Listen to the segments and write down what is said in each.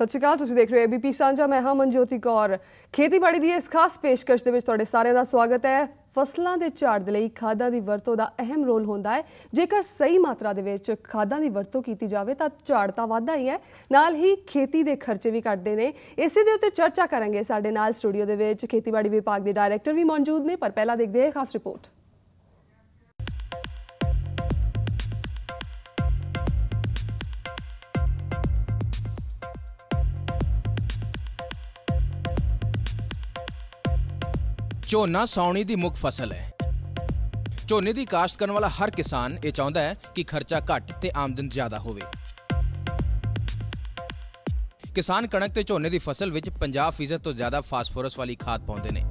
ਸਤਿ ਸ਼੍ਰੀ ਅਕਾਲ, ਤੁਸੀਂ ਦੇਖ ਰਹੇ ਹੋ ਏਬੀਪੀ ਸਾਂਝਾ, ਮੈਂ ਹਾਂ ਮਨਜੋਤੀ ਕੌਰ। ਖੇਤੀਬਾੜੀ ਦੀ ਇਸ ਖਾਸ ਪੇਸ਼ਕਸ਼ ਦੇ ਵਿੱਚ ਤੁਹਾਡੇ ਸਾਰਿਆਂ ਦਾ ਸਵਾਗਤ ਹੈ। ਫਸਲਾਂ ਦੇ ਝਾੜ ਦੇ ਲਈ ਖਾਦਾਂ ਦੀ ਵਰਤੋਂ ਦਾ ਅਹਿਮ ਰੋਲ ਹੁੰਦਾ ਹੈ। ਜੇਕਰ ਸਹੀ ਮਾਤਰਾ ਦੇ ਵਿੱਚ ਖਾਦਾਂ ਦੀ ਵਰਤੋਂ ਕੀਤੀ ਜਾਵੇ, ਤਾਂ ਝਾੜ ਤਾਂ ਵਾਧਾ ਹੀ ਹੈ। ਨਾਲ ਹੀ ਖੇਤੀ ਦੇ ਖਰਚੇ ਵੀ ਘਟਦੇ ਨੇ। ਇਸੇ ਦੇ ਉੱਤੇ ਚਰਚਾ ਕਰਾਂਗੇ ਸਾਡੇ ਨਾਲ ਸਟੂਡੀਓ ਦੇ ਵਿੱਚ। ਖੇਤੀਬਾੜੀ ਵਿਭਾਗ ਦੇ ਡਾਇਰੈਕਟਰ ਵੀ ਮੌਜੂਦ ਨੇ, ਪਰ ਪਹਿਲਾਂ ਦੇਖਦੇ ਹਾਂ ਖਾਸ ਰਿਪੋਰਟ। ਝੋਨਾ ਸਾਉਣੀ ਦੀ ਮੁੱਖ ਫਸਲ ਹੈ। ਝੋਨੇ ਦੀ ਕਾਸ਼ਤ ਕਰਨ ਵਾਲਾ ਹਰ ਕਿਸਾਨ ਇਹ ਚਾਹੁੰਦਾ ਹੈ ਕਿ ਖਰਚਾ ਘੱਟ ਤੇ ਆਮਦਨ ਜ਼ਿਆਦਾ ਹੋਵੇ। ਕਿਸਾਨ ਕਣਕ ਤੇ ਝੋਨੇ ਦੀ ਫਸਲ ਵਿੱਚ 50% ਤੋਂ ਜ਼ਿਆਦਾ ਫਾਸਫੋਰਸ ਵਾਲੀ ਖਾਦ ਪਾਉਂਦੇ ਨੇ।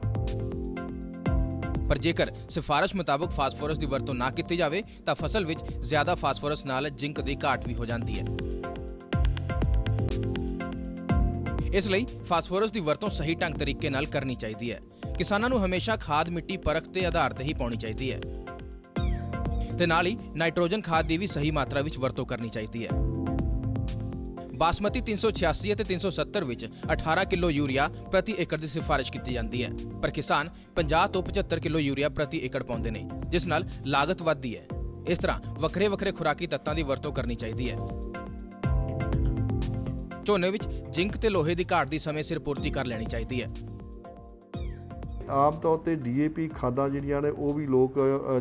ਪਰ ਜੇਕਰ ਸਿਫਾਰਿਸ਼ ਮੁਤਾਬਕ ਫਾਸਫੋਰਸ ਦੀ ਵਰਤੋਂ ਨਾ ਕੀਤੀ ਜਾਵੇ, ਤਾਂ ਫਸਲ ਵਿੱਚ ਜ਼ਿਆਦਾ ਫਾਸਫੋਰਸ ਨਾਲ ਜ਼ਿੰਕ ਦੀ ਘਾਟ ਵੀ ਹੋ ਜਾਂਦੀ ਹੈ। ਇਸ ਲਈ ਫਾਸਫੋਰਸ ਦੀ ਵਰਤੋਂ ਸਹੀ ਢੰਗ ਤਰੀਕੇ ਨਾਲ ਕਰਨੀ ਚਾਹੀਦੀ ਹੈ। ਕਿਸਾਨਾਂ ਨੂੰ ਹਮੇਸ਼ਾ ਖਾਦ ਮਿੱਟੀ ਪਰਖ ਦੇ ਆਧਾਰ ਤੇ ਹੀ ਪਾਉਣੀ ਚਾਹੀਦੀ ਹੈ। ਤੇ ਨਾਲ ਹੀ ਨਾਈਟ੍ਰੋਜਨ ਖਾਦ ਦੀ ਵੀ ਸਹੀ ਮਾਤਰਾ ਵਿੱਚ ਵਰਤੋਂ ਕਰਨੀ ਚਾਹੀਦੀ ਹੈ। ਬਾਸਮਤੀ 386 ਅਤੇ 370 ਵਿੱਚ 18 ਕਿਲੋ ਯੂਰੀਆ ਪ੍ਰਤੀ ਏਕੜ ਦੀ ਸਿਫਾਰਿਸ਼ ਕੀਤੀ ਜਾਂਦੀ ਹੈ। ਪਰ ਕਿਸਾਨ 50 ਤੋਂ 75 ਕਿਲੋ ਯੂਰੀਆ ਪ੍ਰਤੀ ਏਕੜ ਪਾਉਂਦੇ ਨੇ, ਜਿਸ ਨਾਲ ਲਾਗਤ ਵੱਧਦੀ ਹੈ। ਇਸ ਤਰ੍ਹਾਂ ਵੱਖਰੇ ਵੱਖਰੇ ਖੁਰਾਕੀ ਤੱਤਾਂ ਦੀ ਵਰਤੋਂ ਕਰਨੀ ਚਾਹੀਦੀ ਹੈ। ਝੋਨੇ ਵਿੱਚ ਜ਼ਿੰਕ ਤੇ ਲੋਹੇ ਦੀ ਘਾਟ ਦੀ ਸਮੇਂ ਸਿਰ ਪੂਰਤੀ ਕਰ ਲੈਣੀ ਚਾਹੀਦੀ ਹੈ। ਆਮ ਤੌਰ ਤੇ ਡੀਏਪੀ ਖਾਦਾਂ ਜਿਹੜੀਆਂ ਨੇ, ਉਹ ਵੀ ਲੋਕ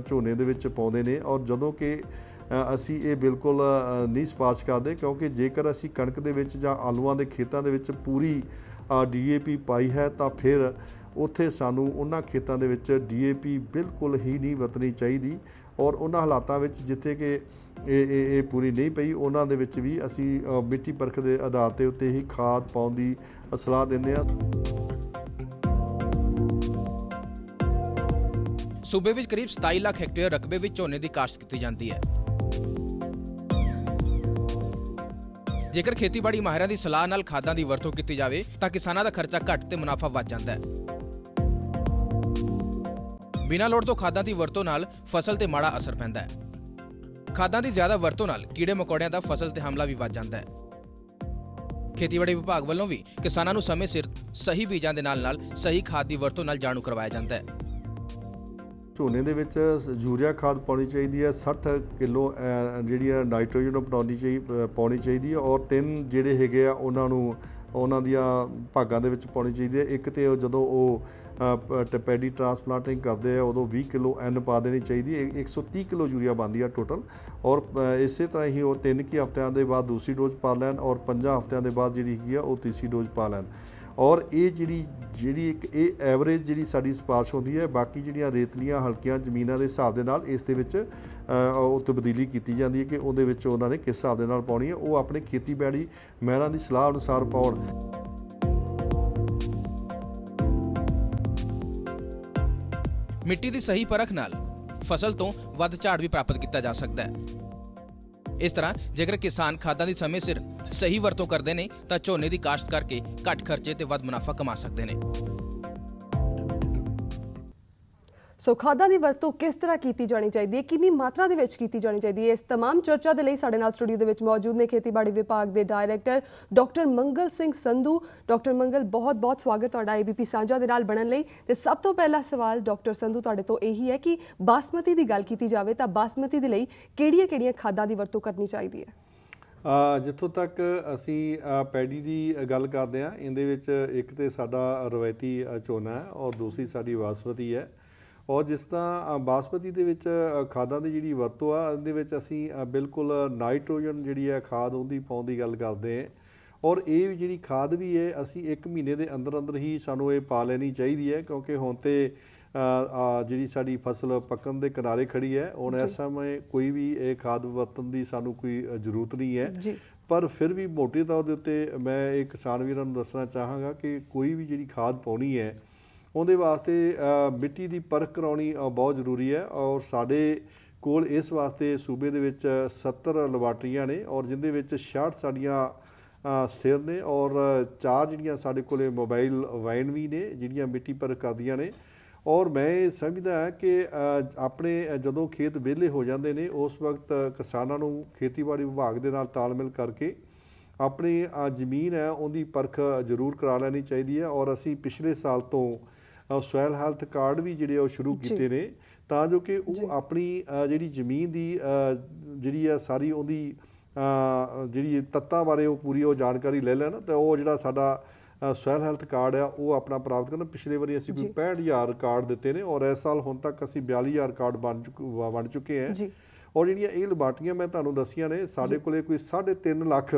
ਝੋਨੇ ਦੇ ਵਿੱਚ ਪਾਉਂਦੇ ਨੇ ਔਰ ਜਦੋਂ ਕਿ ਅਸੀਂ ਇਹ ਬਿਲਕੁਲ ਨਹੀਂ ਸਪਾਰਸ਼ ਕਰਦੇ ਕਿਉਂਕਿ ਜੇਕਰ ਅਸੀਂ ਕਣਕ ਦੇ ਵਿੱਚ ਜਾਂ ਆਲੂਆਂ ਦੇ ਖੇਤਾਂ ਦੇ ਵਿੱਚ ਪੂਰੀ ਡੀਏਪੀ ਪਾਈ ਹੈ ਤਾਂ ਫਿਰ ਉੱਥੇ ਸਾਨੂੰ ਉਹਨਾਂ ਖੇਤਾਂ ਦੇ ਵਿੱਚ ਡੀਏਪੀ ਬਿਲਕੁਲ ਹੀ ਨਹੀਂ ਵਰਤਣੀ ਚਾਹੀਦੀ ਔਰ ਉਹਨਾਂ ਹਾਲਾਤਾਂ ਵਿੱਚ ਜਿੱਥੇ ਕਿ ਇਹ ਇਹ ਇਹ ਪੂਰੀ ਨਹੀਂ ਪਈ, ਉਹਨਾਂ ਦੇ ਵਿੱਚ ਵੀ ਅਸੀਂ ਮਿੱਟੀ ਪਰਖ ਦੇ ਆਧਾਰ ਤੇ ਉੱਤੇ ਹੀ ਖਾਦ ਪਾਉਣ ਦੀ ਸਲਾਹ ਦਿੰਦੇ ਹਾਂ। ਸੂਬੇ ਵਿੱਚ ਕਰੀਬ 27 ਲੱਖ ਹੈਕਟੇਅਰ ਰਕਬੇ ਵਿੱਚ ਝੋਨੇ ਦੀ ਕਾਸ਼ਤ ਕੀਤੀ ਜਾਂਦੀ ਹੈ। ਜੇਕਰ ਖੇਤੀਬਾੜੀ ਮਾਹਿਰਾਂ ਦੀ ਸਲਾਹ ਨਾਲ ਖਾਦਾਂ ਦੀ ਵਰਤੋਂ ਕੀਤੀ ਜਾਵੇ, ਤਾਂ ਕਿਸਾਨਾਂ ਦਾ ਖਰਚਾ ਘੱਟ ਤੇ ਮੁਨਾਫਾ ਵੱਧ ਜਾਂਦਾ ਹੈ। ਬਿਨਾਂ ਲੋੜ ਤੋਂ ਖਾਦਾਂ ਦੀ ਵਰਤੋਂ ਨਾਲ ਫਸਲ ਤੇ ਮਾੜਾ ਅਸਰ ਪੈਂਦਾ ਹੈ। ਖਾਦਾਂ ਦੀ ਜ਼ਿਆਦਾ ਵਰਤੋਂ ਨਾਲ ਕੀੜੇ ਮਕੌੜਿਆਂ ਦਾ ਫਸਲ ਤੇ ਹਮਲਾ ਵੀ ਵੱਧ ਜਾਂਦਾ ਹੈ। ਖੇਤੀਬਾੜੀ ਵਿਭਾਗ ਵੱਲੋਂ ਵੀ ਕਿਸਾਨਾਂ ਨੂੰ ਸਮੇਂ ਸਿਰ ਸਹੀ ਬੀਜਾਂ ਦੇ ਨਾਲ-ਨਾਲ ਸਹੀ ਖਾਦ ਦੀ ਵਰਤੋਂ ਨਾਲ ਜਾਣੂ ਕਰਵਾਇਆ ਜਾਂਦਾ ਹੈ। ਝੋਨੇ ਦੇ ਵਿੱਚ ਯੂਰੀਆ ਖਾਦ ਪਾਉਣੀ ਚਾਹੀਦੀ ਹੈ 60 ਕਿਲੋ ਅਹ, ਜਿਹੜੀ ਹੈ ਨਾਈਟ੍ਰੋਜਨ ਉਹ ਪਾਉਣੀ ਚਾਹੀਦੀ ਪਾਉਣੀ ਚਾਹੀਦੀ ਹੈ ਔਰ ਤਿੰਨ ਜਿਹੜੇ ਹੈਗੇ ਆ ਉਹਨਾਂ ਨੂੰ ਉਹਨਾਂ ਦੀਆਂ ਭਾਗਾਂ ਦੇ ਵਿੱਚ ਪਾਉਣੀ ਚਾਹੀਦੀ ਹੈ। ਇੱਕ ਤੇ ਜਦੋਂ ਉਹ ਟਪੈਡੀ ਟਰਾਂਸਪਲਾਂਟਿੰਗ ਕਰਦੇ ਆ ਉਦੋਂ 20 ਕਿਲੋ ਐਨ ਪਾ ਦੇਣੀ ਚਾਹੀਦੀ ਹੈ। 130 ਕਿਲੋ ਯੂਰੀਆ ਬਣਦੀ ਆ ਟੋਟਲ ਔਰ ਇਸੇ ਤਰ੍ਹਾਂ ਹੀ ਉਹ ਤਿੰਨ ਕੀ ਹਫ਼ਤਿਆਂ ਦੇ ਬਾਅਦ ਦੂਸਰੀ ਡੋਜ਼ ਪਾ ਲੈਣ ਔਰ ਪੰਜਾਂ ਹਫ਼ਤਿਆਂ ਦੇ ਬਾਅਦ ਜਿਹੜੀ ਹੈਗੀ ਆ ਉਹ ਤੀਸਰੀ ਡੋਜ਼ ਪਾ ਲੈਣ। ਔਰ ਇਹ ਜਿਹੜੀ ਜਿਹੜੀ ਇੱਕ, ਇਹ ਐਵਰੇਜ ਜਿਹੜੀ ਸਾਡੀ ਸਪਾਰਸ਼ ਹੁੰਦੀ ਹੈ, ਬਾਕੀ ਜਿਹੜੀਆਂ ਰੇਤਲੀਆਂ ਹਲਕੀਆਂ ਜ਼ਮੀਨਾਂ ਦੇ ਹਿਸਾਬ ਦੇ ਨਾਲ ਇਸ ਦੇ ਵਿੱਚ ਉਹ ਤਬਦੀਲੀ ਕੀਤੀ ਜਾਂਦੀ ਹੈ ਕਿ ਉਹਦੇ ਵਿੱਚ ਉਹਨਾਂ ਨੇ ਕਿਸ ਹਿਸਾਬ ਦੇ ਨਾਲ ਪਾਉਣੀ ਹੈ, ਉਹ ਆਪਣੇ ਖੇਤੀਬਾੜੀ ਮਹਿਰਾਂ ਦੀ ਸਲਾਹ ਅਨੁਸਾਰ ਪਾਉਣ। ਮਿੱਟੀ ਦੀ ਸਹੀ ਪਰਖ ਨਾਲ ਫਸਲ ਤੋਂ ਵੱਧ ਝਾੜ ਵੀ ਪ੍ਰਾਪਤ ਕੀਤਾ ਜਾ ਸਕਦਾ ਹੈ। ਇਸ ਤਰ੍ਹਾਂ ਜੇਕਰ ਕਿਸਾਨ ਖਾਦਾਂ ਦੀ ਸਮੇਂ ਸਿਰ ਸਹੀ ਵਰਤੋਂ ਕਰਦੇ ਨੇ ਤਾਂ ਝੋਨੇ ਦੀ ਕਾਸ਼ਤ ਕਰਕੇ ਘੱਟ ਖਰਚੇ ਤੇ ਵੱਧ ਮੁਨਾਫਾ ਕਮਾ ਸਕਦੇ ਨੇ। ਸੋ ਖਾਦਾਂ ਦੀ ਵਰਤੋਂ ਕਿਸ ਤਰ੍ਹਾਂ ਕੀਤੀ ਜਾਣੀ ਚਾਹੀਦੀ ਹੈ ਕਿੰਨੀ ਮਾਤਰਾ ਦੇ ਵਿੱਚ ਕੀਤੀ ਜਾਣੀ ਚਾਹੀਦੀ ਹੈ ਇਸ तमाम ਚਰਚਾ ਦੇ ਲਈ ਸਾਡੇ ਨਾਲ ਸਟੂਡੀਓ ਦੇ ਵਿੱਚ ਮੌਜੂਦ ਨੇ ਖੇਤੀਬਾੜੀ ਵਿਭਾਗ ਦੇ director doctor Mangal Singh Sandhu doctor Mangal ਬਹੁਤ-ਬਹੁਤ ਸਵਾਗਤ ਤੁਹਾਡਾ ਏਬੀਪੀ ਸਾਂਝਾ ਦੇ ਨਾਲ ਬਣਨ ਲਈ ਤੇ ਸਭ ਤੋਂ ਪਹਿਲਾ ਸਵਾਲ ਡਾਕਟਰ ਸੰਧੂ ਤੁਹਾਡੇ ਤੋਂ ਇਹੀ ਹੈ ਕਿ ਬਾਸਮਤੀ ਦੀ ਗੱਲ ਕੀਤੀ ਜਾਵੇ ਤਾਂ ਬਾਸਮਤੀ ਦੇ ਲਈ ਕਿਹੜੀਆਂ-ਕਿਹੜੀਆਂ ਖਾਦਾਂ ਦੀ ਵਰਤੋਂ ਕਰਨੀ ਚਾਹੀਦੀ ਹੈ ਅ, ਜਿੱਥੋਂ ਤੱਕ ਅਸੀਂ ਅ, ਪੈਡੀ ਦੀ ਗੱਲ ਕਰਦੇ ਹਾਂ ਇਹਦੇ ਵਿੱਚ ਇੱਕ ਤੇ ਸਾਡਾ ਰਵਾਇਤੀ ਅ, ਝੋਨਾ ਹੈ ਔਰ ਦੂਸਰੀ ਸਾਡੀ ਬਾਸਮਤੀ ਹੈ ਔਰ ਜਿਸ ਤਰ੍ਹਾਂ ਅ, ਬਾਸਮਤੀ ਦੇ ਵਿੱਚ ਖਾਦਾਂ ਦੀ ਜਿਹੜੀ ਵਰਤੋਂ ਆ ਇਹਦੇ ਵਿੱਚ ਅਸੀਂ ਬਿਲਕੁਲ ਨਾਈਟ੍ਰੋਜਨ ਜਿਹੜੀ ਹੈ ਖਾਦ ਉਹਦੀ ਪਾਉਣ ਦੀ ਗੱਲ ਕਰਦੇ ਹਾਂ। ਔਰ ਇਹ ਜਿਹੜੀ ਖਾਦ ਵੀ ਹੈ ਅਸੀਂ 1 ਮਹੀਨੇ ਦੇ ਅੰਦਰ ਅੰਦਰ ਹੀ ਸਾਨੂੰ ਇਹ ਪਾ ਲੈਣੀ ਚਾਹੀਦੀ ਹੈ ਕਿਉਂਕਿ ਹੁਣ ਤੇ ਜਿਹੜੀ ਸਾਡੀ ਫਸਲ ਪੱਕਣ ਦੇ ਕਿਨਾਰੇ ਖੜੀ ਹੈ ਹੁਣ ਇਸ ਸਮੇਂ ਕੋਈ ਵੀ ਇਹ ਖਾਦ ਵਰਤਣ ਦੀ ਸਾਨੂੰ ਕੋਈ ਜ਼ਰੂਰਤ ਨਹੀਂ ਹੈ। ਪਰ ਫਿਰ ਵੀ ਮੋਟੇ ਤੌਰ ਦੇ ਉੱਤੇ ਮੈਂ ਇਹ ਕਿਸਾਨ ਵੀਰਾਂ ਨੂੰ ਦੱਸਣਾ ਚਾਹਾਂਗਾ ਕਿ ਕੋਈ ਵੀ ਜਿਹੜੀ ਖਾਦ ਪਾਉਣੀ ਹੈ ਉਹਦੇ ਵਾਸਤੇ ਮਿੱਟੀ ਦੀ ਪਰਖ ਕਰਾਉਣੀ ਬਹੁਤ ਜ਼ਰੂਰੀ ਹੈ ਔਰ ਸਾਡੇ ਕੋਲ ਇਸ ਵਾਸਤੇ ਸੂਬੇ ਦੇ ਵਿੱਚ 70 ਲੈਬਾਰਟਰੀਆਂ ਨੇ ਔਰ ਜਿੰਦੇ ਵਿੱਚ 66 ਸਾਡੀਆਂ ਸਥਿਰ ਨੇ ਔਰ ਚਾਰ ਜਿਹੜੀਆਂ ਸਾਡੇ ਕੋਲੇ ਮੋਬਾਈਲ ਵੈਨ ਵੀ ਨੇ, ਜਿਹੜੀਆਂ ਮਿੱਟੀ ਪਰਖ ਕਰਦੀਆਂ ਨੇ ਔਰ ਮੈਂ ਇਹ ਸਮਝਦਾ ਹਾਂ ਕਿ ਆਪਣੇ ਜਦੋਂ ਖੇਤ ਵਿਹਲੇ ਹੋ ਜਾਂਦੇ ਨੇ, ਉਸ ਵਕਤ ਕਿਸਾਨਾਂ ਨੂੰ ਖੇਤੀਬਾੜੀ ਵਿਭਾਗ ਦੇ ਨਾਲ ਤਾਲਮੇਲ ਕਰਕੇ ਆਪਣੀ ਜ਼ਮੀਨ ਹੈ ਉਹਦੀ ਪਰਖ ਜ਼ਰੂਰ ਕਰਾ ਲੈਣੀ ਚਾਹੀਦੀ ਹੈ ਔਰ ਅਸੀਂ ਪਿਛਲੇ ਸਾਲ ਤੋਂ ਸੋਇਲ ਹੈਲਥ ਕਾਰਡ ਵੀ ਜਿਹੜੇ ਉਹ ਸ਼ੁਰੂ। ਕੀਤੇ ਨੇ ਤਾਂ ਜੋ ਕਿ। ਉਹ ਆਪਣੀ ਜਿਹੜੀ ਜ਼ਮੀਨ ਦੀ ਜਿਹੜੀ ਆ ਸਾਰੀ ਉਹਦੀ ਜਿਹੜੀ ਤੱਤਾਂ ਬਾਰੇ ਉਹ ਪੂਰੀ ਉਹ ਜਾਣਕਾਰੀ ਲੈ ਲੈਣ ਤੇ ਉਹ ਜਿਹੜਾ ਸਾਡਾ ਸੋਇਲ ਹੈਲਥ ਕਾਰਡ ਆ ਉਹ ਆਪਣਾ ਪ੍ਰਾਪਤ ਕਰਨ ਪਿਛਲੇ ਵਾਰੀ ਅਸੀਂ ਕੋਈ ਜੀ। 65000 ਕਾਰਡ ਦਿੱਤੇ ਨੇ ਔਰ ਇਸ ਸਾਲ ਹੁਣ ਤੱਕ ਅਸੀਂ 42000 ਕਾਰਡ ਬਣ ਚੁੱਕ- ਵੰਡ ਚੁੱਕੇ ਹਾਂ ਔਰ ਜਿਹੜੀਆਂ ਇਹ ਲੈਬਾਰਟਰੀਆਂ ਮੈਂ ਤੁਹਾਨੂੰ ਦੱਸੀਆਂ ਨੇ ਸਾਡੇ ਕੋਲੇ ਕੋਈ 3.5 ਲੱਖ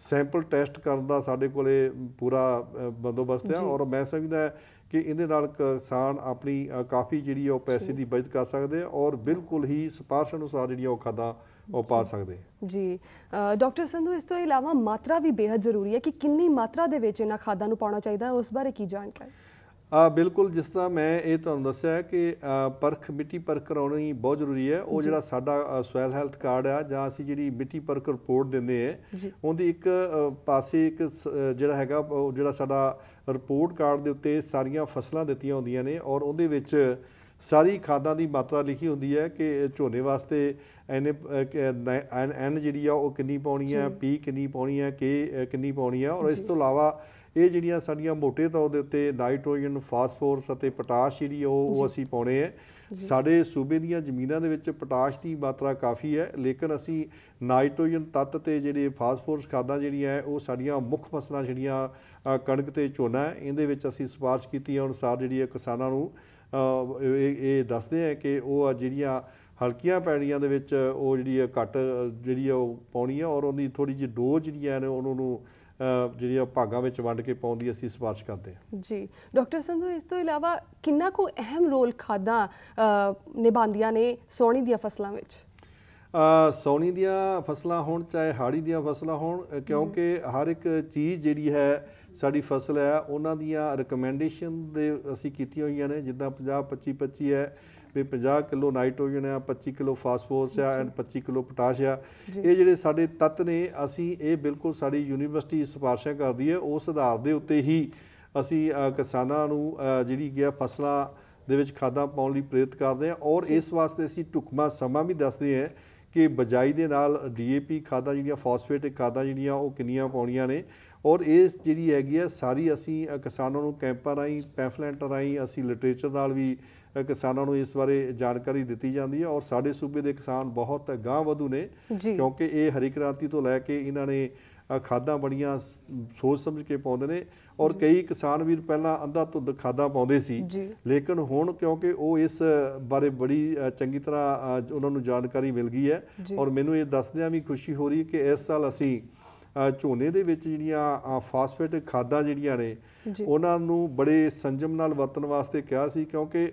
ਸੈਂਪਲ ਟੈਸਟ ਕਰਨ ਦਾ ਸਾਡੇ ਕੋਲੇ ਪੂਰਾ ਬੰਦੋਬਸਤ ਹੈ। ਔਰ ਮੈਂ ਸਮਝਦਾ ਕਿ ਇਹਦੇ ਨਾਲ ਕਿਸਾਨ ਆਪਣੀ ਕਾਫੀ ਜਿਹੜੀ ਉਹ ਪੈਸੇ ਦੀ ਬਚਤ ਕਰ ਸਕਦੇ ਆ ਔਰ ਬਿਲਕੁਲ ਹੀ ਸਿਫਾਰਿਸ਼ ਅਨੁਸਾਰ ਜਿਹੜੀਆਂ ਉਹ ਖਾਦਾਂ ਉਹ ਪਾ ਸਕਦੇ ਜੀ। ਡਾਕਟਰ ਸੰਧੂ ਇਸ ਤੋਂ ਇਲਾਵਾ ਮਾਤਰਾ ਵੀ ਬੇहद ਜ਼ਰੂਰੀ ਹੈ ਕਿ ਕਿੰਨੀ ਮਾਤਰਾ ਦੇ ਵਿੱਚ ਇਹਨਾਂ ਖਾਦਾਂ ਨੂੰ ਪਾਉਣਾ ਚਾਹੀਦਾ ਹੈ ਉਸ ਬਾਰੇ ਕੀ ਜਾਣਕਾਰੀ? ਆ ਬਿਲਕੁਲ ਜਿਸ ਤਰ੍ਹਾਂ ਮੈਂ ਇਹ ਤੁਹਾਨੂੰ ਦੱਸਿਆ ਕਿ ਪਰਖ ਮਿੱਟੀ ਪਰਖ ਕਰਾਉਣੀ ਬਹੁਤ ਜ਼ਰੂਰੀ ਹੈ। ਉਹ ਜਿਹੜਾ ਸਾਡਾ ਸੋਇਲ ਹੈਲਥ ਕਾਰਡ ਆ ਜਾਂ ਅਸੀਂ ਜਿਹੜੀ ਮਿੱਟੀ ਪਰਖ ਰਿਪੋਰਟ ਦਿੰਦੇ ਆ ਉਹਦੀ ਇੱਕ ਪਾਸੇ ਇੱਕ ਜਿਹੜਾ ਹੈਗਾ ਉਹ ਜਿਹੜਾ ਸਾਡਾ ਰਿਪੋਰਟ ਕਾਰਡ ਦੇ ਉੱਤੇ ਸਾਰੀਆਂ ਫਸਲਾਂ ਦਿੱਤੀਆਂ ਹੁੰਦੀਆਂ ਨੇ ਔਰ ਉਹਦੇ ਵਿੱਚ ਸਾਰੀ ਖਾਦਾਂ ਦੀ ਮਾਤਰਾ ਲਿਖੀ ਹੁੰਦੀ ਹੈ ਕਿ ਝੋਨੇ ਵਾਸਤੇ ਐਨ ਐਨ ਜਿਹੜੀ ਆ ਉਹ ਕਿੰਨੀ ਪਾਉਣੀ ਹੈ। ਪੀ ਕਿੰਨੀ ਪਾਉਣੀ ਹੈ ਕੇ ਕਿੰਨੀ ਪਾਉਣੀ ਹੈ ਔਰ ਇਸ ਤੋਂ ਇਲਾਵਾ ਇਹ ਜਿਹੜੀਆਂ ਸਾਡੀਆਂ ਮੋٹے ਤੌਰ ਦੇ ਉੱਤੇ ਨਾਈਟ੍ਰੋਜਨ ਫਾਸਫੋਰਸ ਅਤੇ ਪੋਟਾਸ਼ ਜਿਹੜੀ ਉਹ ਉਹ ਅਸੀਂ ਪਾਉਣੇ ਹੈ ਸਾਡੇ ਸੂਬੇ ਦੀਆਂ ਜ਼ਮੀਨਾਂ ਦੇ ਵਿੱਚ ਪੋਟਾਸ਼ ਦੀ ਮਾਤਰਾ ਕਾਫੀ ਹੈ ਲੇਕਿਨ ਅਸੀਂ ਨਾਈਟ੍ਰੋਜਨ ਤੱਤ ਤੇ ਜਿਹੜੇ ਫਾਸਫੋਰਸ ਖਾਦਾਂ ਜਿਹੜੀਆਂ ਹੈ ਉਹ ਸਾਡੀਆਂ ਮੁੱਖ ਫਸਲਾਂ ਜਿਹੜੀਆਂ ਕਣਕ ਤੇ ਝੋਨਾ ਇਹਦੇ ਵਿੱਚ ਅਸੀਂ ਸਿਫਾਰਿਸ਼ ਕੀਤੀ ਹੈ ਅਨੁਸਾਰ ਜਿਹੜੀ ਹੈ ਕਿਸਾਨਾਂ ਨੂੰ ਇਹ ਇਹ ਦੱਸਦੇ ਆ ਕਿ ਉਹ ਆ ਜਿਹੜੀਆਂ ਹਲਕੀਆਂ ਪੈੜੀਆਂ ਦੇ ਵਿੱਚ ਉਹ ਜਿਹੜੀ ਹੈ ਘੱਟ ਜਿਹੜੀ ਆ ਉਹ ਪਾਉਣੀ ਹੈ ਔਰ ਉਹਦੀ ਥੋੜੀ ਜਿਹੀ ਡੋਜ਼ ਜਿਹੜੀਆਂ ਨੇ ਉਹਨਾਂ ਨੂੰ ਅ, ਜਿਹੜੀ ਆ ਭਾਗਾਂ ਵਿੱਚ ਵੰਡ ਕੇ ਪਾਉਣ ਦੀ ਅਸੀਂ ਸਿਫਾਰਿਸ਼ ਕਰਦੇ ਹਾਂ। ਜੀ। ਡਾਕਟਰ ਸੰਧੂ ਇਸ ਤੋਂ ਇਲਾਵਾ ਕਿੰਨਾ ਕੁ ਅਹਿਮ ਰੋਲ ਖਾਦਾਂ ਨਿਭਾਉਂਦੀਆਂ ਨੇ ਸੋਣੀ ਦੀਆਂ ਫਸਲਾਂ ਵਿੱਚ? ਸੌਣੀ ਦੀਆਂ ਫਸਲਾਂ ਹੋਣ ਚਾਹੇ ਹਾੜੀ ਦੀਆਂ ਫਸਲਾਂ ਹੋਣ ਕਿਉਂਕਿ ਹਰ ਇੱਕ ਚੀਜ਼ ਜਿਹੜੀ ਹੈ ਸਾਡੀ ਫਸਲ ਹੈ ਉਹਨਾਂ ਦੀਆਂ ਰਿਕਮੈਂਡੇਸ਼ਨ ਦੇ ਅਸੀਂ ਕੀਤੀਆਂ ਹੋਈਆਂ ਨੇ ਜਿੱਦਾਂ 50 25 25 ਹੈ। ਵੀ 50 ਕਿਲੋ ਨਾਈਟ੍ਰੋਜਨ ਆ 25 ਕਿਲੋ ਫਾਸਫੋਰਸ ਆ ਐਂਡ 25 ਕਿਲੋ ਪੋਟਾਸ਼ ਆ। ਇਹ ਜਿਹੜੇ ਸਾਡੇ ਤੱਤ ਨੇ ਅਸੀਂ ਇਹ ਬਿਲਕੁਲ ਸਾਡੀ ਯੂਨੀਵਰਸਿਟੀ ਸਿਫਾਰਸ਼ਾਂ ਕਰਦੀ ਹੈ। ਉਸ ਆਧਾਰ ਦੇ ਉੱਤੇ ਹੀ ਅਸੀਂ ਕਿਸਾਨਾਂ ਨੂੰ ਜਿਹੜੀ ਗਿਆ ਫਸਲਾਂ ਦੇ ਵਿੱਚ ਖਾਦਾਂ ਪਾਉਣ ਲਈ ਪ੍ਰੇਰਿਤ ਕਰਦੇ ਹਾਂ। ਔਰ ਇਸ ਵਾਸਤੇ ਅਸੀਂ ਟੁਕਮਾ ਸਮਾਂ ਵੀ ਦੱਸਦੇ ਹਾਂ ਕਿ ਬਜਾਈ ਦੇ ਨਾਲ ਡੀਏਪੀ ਖਾਦਾਂ ਜਿਹੜੀਆਂ ਫਾਸਫੇਟਿਕ ਖਾਦਾਂ ਜਿਹੜੀਆਂ ਉਹ ਕਿੰਨੀਆਂ ਪਾਉਣੀਆਂ ਨੇ। ਔਰ ਇਹ ਜਿਹੜੀ ਹੈਗੀ ਆ ਸਾਰੀ ਅਸੀਂ ਕਿਸਾਨਾਂ ਨੂੰ ਕੈਂਪਾਂ ਰਾਹੀਂ ਪੈਂਫਲੈਟ ਰਾਹੀਂ ਅਸੀਂ ਲਿਟਰੇਚਰ ਨਾਲ ਵੀ ਕਿਸਾਨਾਂ ਨੂੰ ਇਸ ਬਾਰੇ ਜਾਣਕਾਰੀ ਦਿੱਤੀ ਜਾਂਦੀ ਹੈ। ਔਰ ਸਾਡੇ ਸੂਬੇ ਦੇ ਕਿਸਾਨ ਬਹੁਤ ਗਾਂਹ ਵਧੂ ਨੇ ਕਿਉਂਕਿ ਇਹ ਹਰੀ ਕ੍ਰਾਂਤੀ ਤੋਂ ਲੈ ਕੇ ਇਹਨਾਂ ਨੇ ਖਾਦਾਂ ਬੜੀਆਂ ਸੋਚ ਸਮਝ ਕੇ ਪਾਉਂਦੇ ਨੇ। ਔਰ ਕਈ ਕਿਸਾਨ ਵੀਰ ਪਹਿਲਾਂ ਅੰਧਾ ਧੁੰਦ ਖਾਦਾਂ ਪਾਉਂਦੇ ਸੀ। ਲੇਕਿਨ ਹੁਣ ਕਿਉਂਕਿ ਉਹ ਇਸ ਬਾਰੇ ਬੜੀ ਚੰਗੀ ਤਰ੍ਹਾਂ ਉਹਨਾਂ ਨੂੰ ਜਾਣਕਾਰੀ ਮਿਲ ਗਈ ਹੈ। ਔਰ ਮੈਨੂੰ ਇਹ ਦੱਸਦਿਆਂ ਵੀ ਖੁਸ਼ੀ ਹੋ ਰਹੀ ਹੈ ਕਿ ਇਸ ਸਾਲ ਅਸੀਂ ਝੋਨੇ ਦੇ ਵਿੱਚ ਜਿਹੜੀਆਂ ਫਾਸਫੇਟ ਖਾਦਾਂ ਜਿਹੜੀਆਂ ਨੇ ਉਹਨਾਂ ਨੂੰ ਬੜੇ ਸੰਜਮ ਨਾਲ ਵਰਤਣ ਵਾਸਤੇ ਕਿਹਾ ਸੀ ਕਿਉਂਕਿ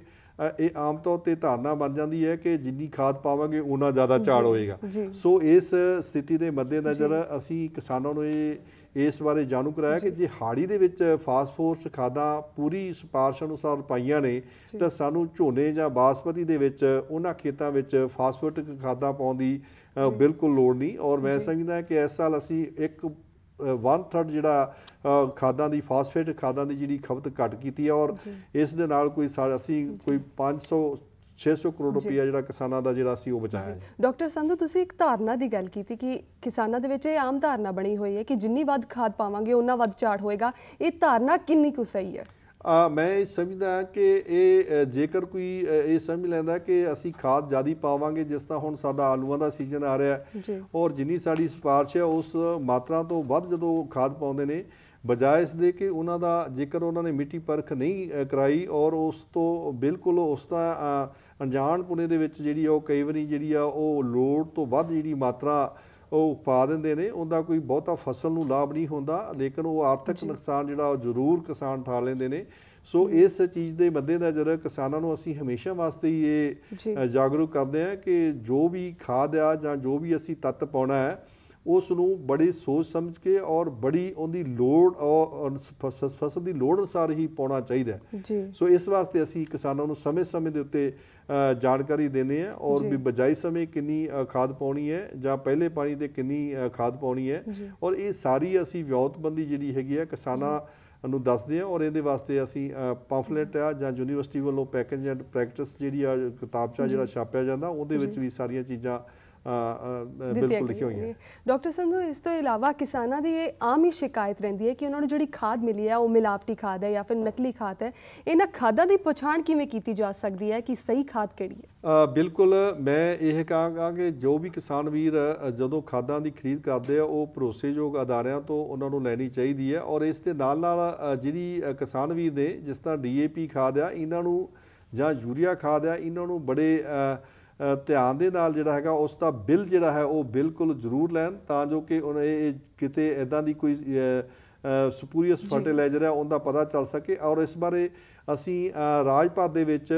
ਇਹ ਆਮ ਤੌਰ ਤੇ ਧਾਰਨਾ ਬਣ ਜਾਂਦੀ ਹੈ ਕਿ ਜਿੰਨੀ ਖਾਦ ਪਾਵਾਂਗੇ ਉਨਾ ਜ਼ਿਆਦਾ ਝਾੜ ਹੋਏਗਾ। ਸੋ ਇਸ ਸਥਿਤੀ ਦੇ ਮੱਦੇਨਜ਼ਰ ਅਸੀਂ ਕਿਸਾਨਾਂ ਨੂੰ ਇਹ ਇਸ ਬਾਰੇ ਜਾਣੂ ਕਰਾਇਆ ਕਿ ਜੇ। ਹਾੜੀ ਦੇ ਵਿੱਚ ਫਾਸਫੋਰਸ ਖਾਦਾਂ ਪੂਰੀ ਸਿਫਾਰਿਸ਼ ਅਨੁਸਾਰ ਪਾਈਆਂ ਨੇ। ਤਾਂ ਸਾਨੂੰ ਝੋਨੇ ਜਾਂ ਬਾਸਮਤੀ ਦੇ ਵਿੱਚ ਉਹਨਾਂ ਖੇਤਾਂ ਵਿੱਚ ਫਾਸਫੋਰਟਿਕ ਖਾਦਾਂ ਪਾਉਣ ਦੀ ਬਿਲਕੁਲ ਲੋੜ ਨਹੀਂ। ਔਰ ਮੈਂ। ਸਮਝਦਾ ਕਿ ਇਸ ਸਾਲ ਅਸੀਂ ਇੱਕ 1/3 ਜਿਹੜਾ ਖਾਦਾਂ ਦੀ ਫਾਸਫੇਟ ਖਾਦਾਂ ਦੀ ਜਿਹੜੀ ਖਪਤ ਘੱਟ ਕੀਤੀ ਹੈ। ਔਰ। ਇਸ ਦੇ ਨਾਲ ਕੋਈ ਸਾ- ਅਸੀਂ ਕੋਈ 500 600 ਕਰੋੜ। ਰੁਪਇਆ ਜਿਹੜਾ ਕਿਸਾਨਾਂ ਦਾ ਜਿਹੜਾ ਅਸੀਂ ਉਹ ਬਚਾਇਆ ਡਾਕਟਰ ਸੰਧੂ ਤੁਸੀਂ ਇੱਕ ਧਾਰਨਾ ਦੀ ਗੱਲ ਕੀਤੀ ਕਿ ਕਿਸਾਨਾਂ ਦੇ ਵਿੱਚ ਇਹ ਆਮ ਧਾਰਨਾ ਬਣੀ ਹੋਈ ਹੈ ਕਿ ਜਿੰਨੀ ਵੱਧ ਖਾਦ ਪਾਵਾਂਗੇ ਉਨਾ ਵੱਧ ਝਾੜ ਹੋਏਗਾ। ਇਹ ਧਾਰਨਾ ਕਿੰਨੀ ਕੁ ਸਹੀ ਹੈ? ਆ ਮੈਂ ਇਹ ਸਮਝਦਾ ਕਿ ਇਹ ਜੇਕਰ ਕੋਈ ਇਹ ਸਮਝ ਲੈਂਦਾ ਕਿ ਅਸੀਂ ਖਾਦ ਜ਼ਿਆਦੀ ਪਾਵਾਂਗੇ ਜਿਸ ਤਰ੍ਹਾਂ ਹੁਣ ਸਾਡਾ ਆਲੂਆਂ ਦਾ ਸੀਜ਼ਨ ਆ ਰਿਹਾ ਹੈ ਔਰ ਜਿੰਨੀ ਸਾਡੀ ਸਿਫਾਰਿਸ਼ ਹੈ ਉਸ ਮਾਤਰਾ ਤੋਂ ਵੱਧ ਜਦੋਂ ਖਾਦ ਪਾਉਂਦੇ ਨੇ ਬਜਾਏ ਇਸ ਦੇ ਕਿ ਉਹਨਾਂ ਦਾ ਜੇਕਰ ਉਹਨਾਂ ਨੇ ਮਿੱਟੀ ਪਰਖ ਨਹੀਂ ਕਰਾਈ ਔਰ ਉਸ ਤੋਂ ਬਿਲਕੁਲ ਉਸ ਦਾ ਅਣਜਾਣ ਪੁਣੇ ਦੇ ਵਿੱਚ ਜਿਹੜੀ ਉਹ ਕਈ ਵਾਰੀ ਜਿਹੜੀ ਆ ਉਹ ਲੋੜ ਤੋਂ ਵੱਧ ਜਿਹੜੀ ਮਾਤਰਾ ਉਹ ਪਾ ਦਿੰਦੇ ਨੇ ਉਹਦਾ ਕੋਈ ਬਹੁਤਾ ਫਸਲ ਨੂੰ ਲਾਭ ਨਹੀਂ ਹੁੰਦਾ ਲੇਕਿਨ ਉਹ ਆਰਥਿਕ ਨੁਕਸਾਨ ਜਿਹੜਾ ਉਹ ਜ਼ਰੂਰ ਕਿਸਾਨ ਠਾ ਲੈਂਦੇ ਨੇ। ਸੋ ਇਸ ਚੀਜ਼ ਦੇ ਮੱਦੇਨਜ਼ਰ ਕਿਸਾਨਾਂ ਨੂੰ ਅਸੀਂ ਹਮੇਸ਼ਾ ਵਾਸਤੇ ਹੀ ਇਹ ਜਾਗਰੂਕ ਕਰਦੇ ਹਾਂ ਕਿ ਜੋ ਵੀ ਖਾਦ ਆ ਜਾਂ ਜੋ ਵੀ ਅਸੀਂ ਤੱਤ ਪਾਉਣਾ ਹੈ ਉਸ ਨੂੰ ਬੜੀ ਸੋਚ ਸਮਝ ਕੇ ਔਰ ਬੜੀ ਉਹਦੀ ਲੋੜ ਔਰ ਫਸ- ਫਸਲ ਦੀ ਲੋੜ ਅਨੁਸਾਰ ਹੀ ਪਾਉਣਾ ਚਾਹੀਦਾ ਹੈ। ਜੀ। ਸੋ ਇਸ ਵਾਸਤੇ ਅਸੀਂ ਕਿਸਾਨਾਂ ਨੂੰ ਸਮੇਂ-ਸਮੇਂ ਦੇ ਉੱਤੇ ਜਾਣਕਾਰੀ ਦਿੰਦੇ ਆ ਔਰ। ਵੀ ਬਜਾਈ ਸਮੇਂ ਕਿੰਨੀ ਖਾਦ ਪਾਉਣੀ ਹੈ ਜਾਂ ਪਹਿਲੇ ਪਾਣੀ ਤੇ ਕਿੰਨੀ ਖਾਦ ਪਾਉਣੀ ਹੈ। ਔਰ ਇਹ ਸਾਰੀ ਅਸੀਂ ਵਿਉਂਤਬੰਦੀ ਜਿਹੜੀ ਹੈਗੀ ਹੈ ਕਿਸਾਨਾਂ ਨੂੰ ਦੱਸਦੇ ਆ ਔਰ ਇਹਦੇ ਵਾਸਤੇ ਅਸੀਂ ਪੰਫਲੇਟ ਆ ਜਾਂ ਯੂਨੀਵਰਸਿਟੀ ਵੱਲੋਂ ਪੈਕੇਜ ਐਂਡ ਪ੍ਰੈਕਟਿਸ ਜਿਹੜੀ ਆ ਕਿਤਾਬਚਾ ਜਿਹੜਾ ਛਾਪਿਆ ਜਾਂਦਾ ਉਹਦੇ ਵਿੱਚ ਵੀ ਸਾਰੀਆਂ ਚੀਜ਼ਾਂ ਬਿਲਕੁਲ ਗਈਆਂ ਹੋਈਆਂ ਨੇ। ਡਾਕਟਰ ਸੰਧੂ ਇਸ ਤੋਂ ਇਲਾਵਾ ਕਿਸਾਨਾਂ ਦੀ ਇਹ ਆਮ ਹੀ ਸ਼ਿਕਾਇਤ ਰਹਿੰਦੀ ਹੈ ਕਿ ਉਹਨਾਂ ਨੂੰ ਜਿਹੜੀ ਖਾਦ ਮਿਲੀ ਹੈ ਉਹ ਮਿਲਾਵਟੀ ਖਾਦ ਹੈ ਜਾਂ ਫਿਰ ਨਕਲੀ ਖਾਦ ਹੈ ਇਹਨਾਂ ਖਾਦਾਂ ਦੀ ਪਛਾਣ ਕਿਵੇਂ ਕੀਤੀ ਜਾ ਸਕਦੀ ਹੈ ਕਿ ਸਹੀ ਖਾਦ ਕਿਹੜੀ ਹੈ ਬਿਲਕੁਲ ਮੈਂ ਇਹ ਕਹਾਂਗਾ ਕਿ ਜੋ ਵੀ ਕਿਸਾਨ ਵੀਰ ਜਦੋਂ ਖਾਦਾਂ ਦੀ ਖਰੀਦ ਕਰਦੇ ਆ ਉਹ ਭਰੋਸੇਯੋਗ ਅਦਾਰਿਆਂ ਤੋਂ ਉਹਨਾਂ ਨੂੰ ਲੈਣੀ ਚਾਹੀਦੀ ਹੈ ਔਰ ਇਸ ਦੇ ਨਾਲ ਨਾਲ ਜਿਹੜੀ ਕਿਸਾਨ ਵੀਰ ਨੇ ਜਿਸ ਤਰ੍ਹਾਂ ਡੀਏਪੀ ਖਾਦ ਆ ਇਹਨਾਂ ਨੂੰ ਜਾਂ ਯੂਰੀਆ ਖਾਦ ਆ ਇਹਨਾਂ ਨੂੰ ਬੜੇ ਧਿਆਨ ਦੇ ਨਾਲ ਜਿਹੜਾ ਹੈਗਾ ਉਸ ਦਾ ਬਿੱਲ ਜਿਹੜਾ ਹੈ ਉਹ ਬਿਲਕੁਲ ਜ਼ਰੂਰ ਲੈਣ ਤਾਂ ਜੋ ਕਿ ਉਹਨਾਂ ਇਹ ਕਿਤੇ ਇਦਾਂ ਦੀ ਕੋਈ ਸਪੂਰੀਅਸ ਫਰਟੀਲਾਈਜ਼ਰ ਹੈ ਉਹਦਾ ਪਤਾ ਚੱਲ ਸਕੇ। ਔਰ ਇਸ ਬਾਰੇ ਅਸੀਂ ਅ, ਰਾਜ ਭਰ ਦੇ ਵਿੱਚ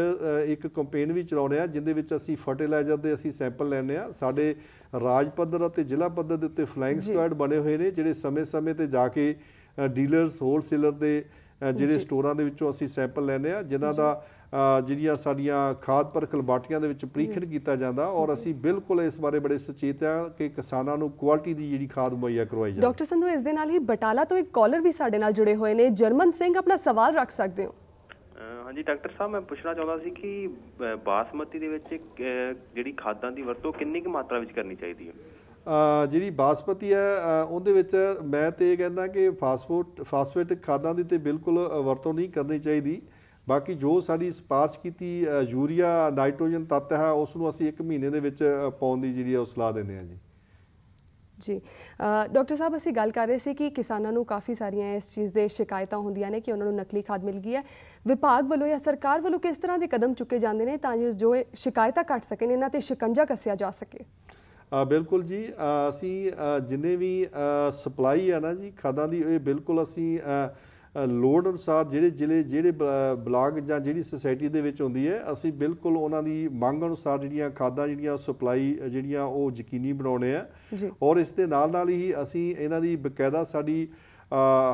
ਇੱਕ ਕੈਂਪੇਨ ਵੀ ਚਲਾਉਂਦੇ ਆ ਜਿੰਦੇ ਵਿੱਚ ਅਸੀਂ ਫਰਟੀਲਾਈਜ਼ਰ ਦੇ ਅਸੀਂ ਸੈਂਪਲ ਲੈਂਦੇ ਆ ਸਾਡੇ ਰਾਜ ਪੱਧਰ ਅਤੇ ਜ਼ਿਲ੍ਹਾ ਪੱਧਰ ਦੇ ਉੱਤੇ ਫਲਾਈਂਗ ਸਕੁਐਡ ਬਣੇ ਹੋਏ ਨੇ ਜਿਹੜੇ ਸਮੇਂ-ਸਮੇਂ ਤੇ ਜਾ ਕੇ ਡੀਲਰਸ ਹੋਲਸੇਲਰ ਦੇ ਜਿਹੜੇ ਸਟੋਰਾਂ ਦੇ ਵਿੱਚੋਂ ਅਸੀਂ ਸੈਂਪਲ ਲੈਂਦੇ ਆ ਜਿਨ੍ਹਾਂ ਦਾ ਜਿਹੜੀਆਂ ਸਾਡੀਆਂ ਖਾਦ ਪਰਖ ਲਬਾਟੀਆਂ ਦੇ ਵਿੱਚ ਪ੍ਰੀਖਣ ਕੀਤਾ ਜਾਂਦਾ ਔਰ ਅਸੀਂ ਬਿਲਕੁਲ ਇਸ ਬਾਰੇ ਬੜੇ ਸੁਚੇਤ ਆ ਕਿ ਕਿਸਾਨਾਂ ਨੂੰ ਕੁਆਲਿਟੀ ਦੀ ਜਿਹੜੀ ਖਾਦ ਮੁਹੱਈਆ ਕਰਵਾਈ ਜਾਵੇ। ਡਾਕਟਰ ਸੰਧੂ ਇਸ ਦੇ ਨਾਲ ਹੀ ਬਟਾਲਾ ਤੋਂ ਇੱਕ ਕਾਲਰ ਵੀ ਸਾਡੇ ਨਾਲ ਜੁੜੇ ਹੋਏ ਨੇ। ਜਰਮਨ ਸਿੰਘ ਆਪਣਾ ਸਵਾਲ ਰੱਖ ਸਕਦੇ ਹੋ? ਹਾਂਜੀ ਡਾਕਟਰ ਸਾਹਿਬ ਮੈਂ ਪੁੱਛਣਾ ਚਾਹੁੰਦਾ ਸੀ ਕਿ ਬਾਸਮਤੀ ਦੇ ਵਿੱਚ ਜਿਹੜੀ ਖਾਦਾਂ ਦੀ ਵਰਤੋਂ ਕਿੰਨੀ ਕੁ ਮਾਤਰਾ ਵਿੱਚ ਕਰਨੀ ਚਾਹੀਦੀ ਹੈ? ਜਿਹੜੀ ਬਾਸਪਤੀ ਹੈ ਉਹਦੇ ਵਿੱਚ ਮੈਂ ਤੇ ਇਹ ਕਹਿੰਦਾ ਕਿ ਫਾਸਫੋਟ ਫਾਸਫੇਟ ਖਾਦਾਂ ਦੀ ਤੇ ਬਿਲਕੁਲ ਵਰਤੋਂ ਨਹੀਂ ਕਰਨੀ ਚਾਹੀਦੀ। ਬਾਕੀ ਜੋ ਸਾਡੀ ਸਿਫਾਰਿਸ਼ ਕੀਤੀ ਯੂਰੀਆ, ਨਾਈਟ੍ਰੋਜਨ ਤੱਤ ਹੈ, ਉਸ ਨੂੰ ਅਸੀਂ 1 ਮਹੀਨੇ ਦੇ ਵਿੱਚ ਪਾਉਣ ਦੀ ਜਿਹੜੀ ਹੈ, ਉਹ ਸਲਾਹ ਦਿੰਦੇ ਹਾਂ ਜੀ। ਜੀ। ਡਾਕਟਰ ਸਾਹਿਬ, ਅਸੀਂ ਗੱਲ ਕਰ ਰਹੇ ਸੀ ਕਿ ਕਿਸਾਨਾਂ ਨੂੰ ਕਾਫੀ ਸਾਰੀਆਂ ਇਸ ਚੀਜ਼ ਦੇ ਸ਼ਿਕਾਇਤਾਂ ਹੁੰਦੀਆਂ ਨੇ ਕਿ ਉਹਨਾਂ ਨੂੰ ਨਕਲੀ ਖਾਦ ਮਿਲ ਗਈ ਹੈ। ਵਿਭਾਗ ਵੱਲੋਂ ਜਾਂ ਸਰਕਾਰ ਵੱਲੋਂ ਕਿਸ ਤਰ੍ਹਾਂ ਦੇ ਕਦਮ ਚੁੱਕੇ ਜਾਂਦੇ ਨੇ ਤਾਂ ਜੋ ਜੋ ਇਹ ਸ਼ਿਕਾਇਤਾਂ ਘਟ ਸਕਣ, ਇਹਨਾਂ ਤੇ ਸ਼ਿਕੰਜਾ ਕੱਸਿਆ ਜਾ ਸਕੇ? ਅ, ਬਿਲਕੁਲ ਜੀ ਅਸੀਂ ਜਿੰਨੇ ਵੀ ਸਪਲਾਈ ਆ ਨਾ ਜੀ ਖਾਦਾਂ ਦੀ ਇਹ ਬਿਲਕੁਲ ਅਸੀਂ ਲੋੜ ਅਨੁਸਾਰ ਜਿਹੜੇ ਜ਼ਿਲ੍ਹੇ ਜਿਹੜੇ ਬਲਾਕ ਜਾਂ ਜਿਹੜੀ ਸੁਸਾਇਟੀ ਦੇ ਵਿੱਚ ਹੁੰਦੀ ਹੈ ਅਸੀਂ ਬਿਲਕੁਲ ਉਹਨਾਂ ਦੀ ਮੰਗ ਅਨੁਸਾਰ ਜਿਹੜੀਆਂ ਖਾਦਾਂ ਜਿਹੜੀਆਂ ਸਪਲਾਈ ਜਿਹੜੀਆਂ ਉਹ ਯਕੀਨੀ ਬਣਾਉਣੇ ਆ ਔਰ ਇਸ ਦੇ ਨਾਲ ਨਾਲ ਹੀ ਅਸੀਂ ਇਹਨਾਂ ਦੀ ਬਕਾਇਦਾ ਸਾਡੀ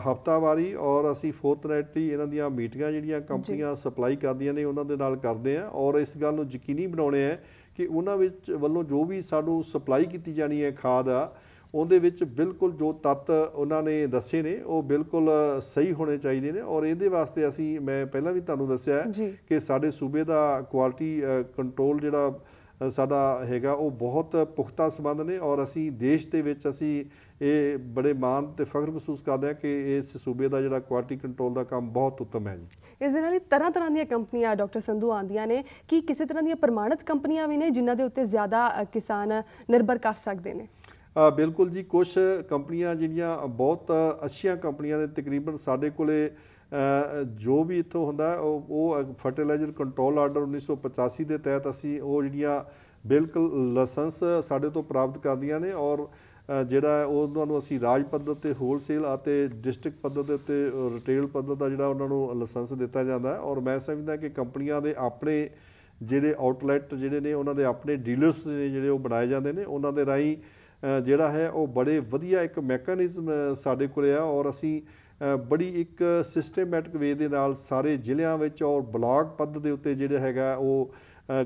ਹਫ਼ਤਾਵਾਰੀ ਔਰ ਅਸੀਂ ਫੋਰਥਨਾਈਟਲੀ ਇਹਨਾਂ ਦੀਆਂ ਮੀਟਿੰਗਾਂ ਜਿਹੜੀਆਂ ਕੰਪਨੀਆਂ ਸਪਲਾਈ ਕਰਦੀਆਂ ਨੇ ਉਹਨਾਂ ਦੇ ਨਾਲ ਕਰਦੇ ਆ ਔਰ ਇਸ ਗੱਲ ਨੂੰ ਯਕੀਨੀ ਬਣਾਉਣੇ ਆ ਕਿ ਉਹਨਾਂ ਵਿੱਚ ਵੱਲੋਂ ਜੋ ਵੀ ਸਾਨੂੰ ਸਪਲਾਈ ਕੀਤੀ ਜਾਣੀ ਹੈ ਖਾਦ ਆ ਉਹਦੇ ਵਿੱਚ ਬਿਲਕੁਲ ਜੋ ਤੱਤ ਉਹਨਾਂ ਨੇ ਦੱਸੇ ਨੇ ਉਹ ਬਿਲਕੁਲ ਸਹੀ ਹੋਣੇ ਚਾਹੀਦੇ ਨੇ। ਔਰ ਇਹਦੇ ਵਾਸਤੇ ਅਸੀਂ ਮੈਂ ਪਹਿਲਾਂ ਵੀ ਤੁਹਾਨੂੰ ਦੱਸਿਆ ਕਿ ਸਾਡੇ ਸੂਬੇ ਦਾ ਕੁਆਲਿਟੀ ਕੰਟਰੋਲ ਜਿਹੜਾ ਸਾਡਾ ਹੈਗਾ ਉਹ ਬਹੁਤ ਪੁਖਤਾ ਸੰਬੰਧ ਨੇ ਔਰ ਅਸੀਂ ਦੇਸ਼ ਦੇ ਵਿੱਚ ਅਸੀਂ ਇਹ ਬੜੇ ਮਾਣ ਤੇ ਫਖਰ ਮਹਿਸੂਸ ਕਰਦੇ ਹਾਂ ਕਿ ਇਸ ਸੂਬੇ ਦਾ ਜਿਹੜਾ ਕੁਆਲਿਟੀ ਕੰਟਰੋਲ ਦਾ ਕੰਮ ਬਹੁਤ ਉੱਤਮ ਹੈ ਜੀ। ਇਸ ਦੇ ਨਾਲ ਹੀ ਤਰ੍ਹਾਂ ਤਰ੍ਹਾਂ ਦੀਆਂ ਕੰਪਨੀਆਂ ਡਾਕਟਰ ਸੰਧੂ ਆਉਂਦੀਆਂ ਨੇ ਕਿ ਕਿਸੇ ਤਰ੍ਹਾਂ ਦੀਆਂ ਪ੍ਰਮਾਣਿਤ ਕੰਪਨੀਆਂ ਵੀ ਨੇ ਜਿਨ੍ਹਾਂ ਦੇ ਉੱਤੇ ਜ਼ਿਆਦਾ ਕਿਸਾਨ ਨਿਰਭਰ ਕਰ ਸਕਦੇ ਨੇ। ਬਿਲਕੁਲ ਜੀ ਕੁਝ ਕੰਪਨੀਆਂ ਜਿਹੜੀਆਂ ਬਹੁਤ ਅੱਛੀਆਂ ਕੰਪਨੀਆਂ ਨੇ ਤਕਰੀਬਨ ਸਾਡੇ ਕੋਲੇ ਜੋ ਵੀ ਇੱਥੋਂ ਹੁੰਦਾ ਉਹ ਉਹ ਫਰਟੀਲਾਈਜ਼ਰ ਕੰਟਰੋਲ ਆਰਡਰ 1985 ਦੇ ਤਹਿਤ ਅਸੀਂ ਉਹ ਜਿਹੜੀਆਂ ਬਿਲਕੁਲ ਲਾਇਸੈਂਸ ਸਾਡੇ ਤੋਂ ਪ੍ਰਾਪਤ ਕਰਦੀਆਂ ਨੇ ਔਰ ਜਿਹੜਾ ਹੈ ਉਹਨਾਂ ਨੂੰ ਅਸੀਂ ਰਾਜ ਪੱਧਰ ਤੇ ਹੋਲਸੇਲ ਅਤੇ ਡਿਸਟ੍ਰਿਕਟ ਪੱਧਰ ਦੇ ਉੱਤੇ ਰਿਟੇਲ ਪੱਧਰ ਦਾ ਜਿਹੜਾ ਉਹਨਾਂ ਨੂੰ ਲਾਇਸੈਂਸ ਦਿੱਤਾ ਜਾਂਦਾ ਹੈ। ਔਰ ਮੈਂ ਸਮਝਦਾ ਕਿ ਕੰਪਨੀਆਂ ਦੇ ਆਪਣੇ ਜਿਹੜੇ ਆਊਟਲੈਟ ਜਿਹੜੇ ਨੇ, ਉਹਨਾਂ ਦੇ ਆਪਣੇ ਡੀਲਰਸ ਨੇ ਜਿਹੜੇ ਉਹ ਬਣਾਏ ਜਾਂਦੇ ਨੇ, ਉਹਨਾਂ ਦੇ ਰਾਹੀਂ ਜਿਹੜਾ ਹੈ, ਉਹ ਬੜੇ ਵਧੀਆ ਇੱਕ ਮੈਕੈਨਿਜ਼ਮ ਸਾਡੇ ਕੋਲੇ ਆ। ਔਰ ਅਸੀਂ ਬੜੀ ਇੱਕ ਸਿਸਟੇਮੈਟਿਕ ਵੇ ਦੇ ਨਾਲ ਸਾਰੇ ਜ਼ਿਲ੍ਹਿਆਂ ਵਿੱਚ ਔਰ ਬਲਾਕ ਪੱਧਰ ਦੇ ਉੱਤੇ ਜਿਹੜਾ ਹੈਗਾ ਉਹ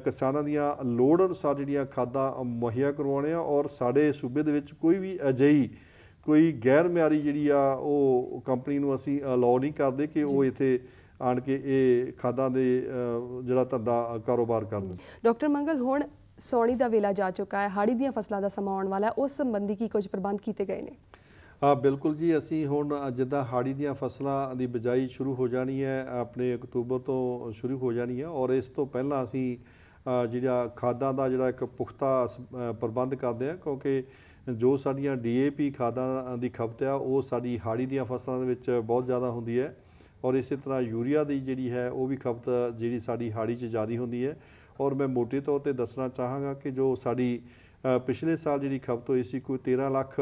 ਕਿਸਾਨਾਂ ਦੀਆਂ ਲੋੜ ਅਨੁਸਾਰ ਜਿਹੜੀਆਂ ਖਾਦਾਂ ਮੁਹੱਈਆ ਕਰਵਾਉਣੇ ਆ ਔਰ ਸਾਡੇ ਸੂਬੇ ਦੇ ਵਿੱਚ ਕੋਈ ਵੀ ਅਜਿਹੀ ਕੋਈ ਗੈਰ ਮਿਆਰੀ ਜਿਹੜੀ ਆ ਉਹ ਕੰਪਨੀ ਨੂੰ ਅਸੀਂ ਅਲਾਉ ਨਹੀਂ ਕਰਦੇ ਕਿ ਉਹ ਇੱਥੇ ਆਣ ਕੇ ਇਹ ਖਾਦਾਂ ਦੇ ਜਿਹੜਾ ਧੰਦਾ ਕਾਰੋਬਾਰ ਕਰਨ। ਡਾਕਟਰ ਮੰਗਲ ਹੁਣ ਸੌਣੀ ਦਾ ਵੇਲਾ ਜਾ ਚੁੱਕਾ ਹੈ ਹਾੜੀ ਦੀਆਂ ਫਸਲਾਂ ਦਾ ਸਮਾਂ ਆਉਣ ਵਾਲਾ ਹੈ ਉਸ ਸੰਬੰਧੀ ਕੀ ਕੁਝ ਪ੍ਰਬੰਧ ਕੀਤੇ ਗਏ ਨੇ? ਹਾਂ ਬਿਲਕੁਲ ਜੀ, ਅਸੀਂ ਹੁਣ ਜਿੱਦਾਂ ਹਾੜੀ ਦੀਆਂ ਫਸਲਾਂ ਦੀ ਬਿਜਾਈ ਸ਼ੁਰੂ ਹੋ ਜਾਣੀ ਹੈ, ਆਪਣੇ ਅਕਤੂਬਰ ਤੋਂ ਸ਼ੁਰੂ ਹੋ ਜਾਣੀ ਹੈ ਔਰ ਇਸ ਤੋਂ ਪਹਿਲਾਂ ਅਸੀਂ ਜਿਹੜਾ ਖਾਦਾਂ ਦਾ ਜਿਹੜਾ ਇੱਕ ਪੁਖਤਾ ਸ- ਪ੍ਰਬੰਧ ਕਰਦੇ ਹਾਂ ਕਿਉਂਕਿ ਜੋ ਸਾਡੀਆਂ ਡੀਏਪੀ ਖਾਦਾਂ ਦੀ ਖਪਤ ਆ, ਉਹ ਸਾਡੀ ਹਾੜੀ ਦੀਆਂ ਫਸਲਾਂ ਦੇ ਵਿੱਚ ਬਹੁਤ ਜ਼ਿਆਦਾ ਹੁੰਦੀ ਹੈ ਔਰ ਇਸੇ ਤਰ੍ਹਾਂ ਯੂਰੀਆ ਦੀ ਜਿਹੜੀ ਹੈ, ਉਹ ਵੀ ਖਪਤ ਜਿਹੜੀ ਸਾਡੀ ਹਾੜੀ 'ਚ ਜ਼ਿਆਦਾ ਹੁੰਦੀ ਹੈ ਔਰ ਮੈਂ ਮੋਟੇ ਤੌਰ ਤੇ ਦੱਸਣਾ ਚਾਹਾਂਗਾ ਕਿ ਜੋ ਸਾਡੀ ਪਿਛਲੇ ਸਾਲ ਜਿਹੜੀ ਖਪਤ ਹੋਈ ਸੀ ਕੋਈ 13 ਲੱਖ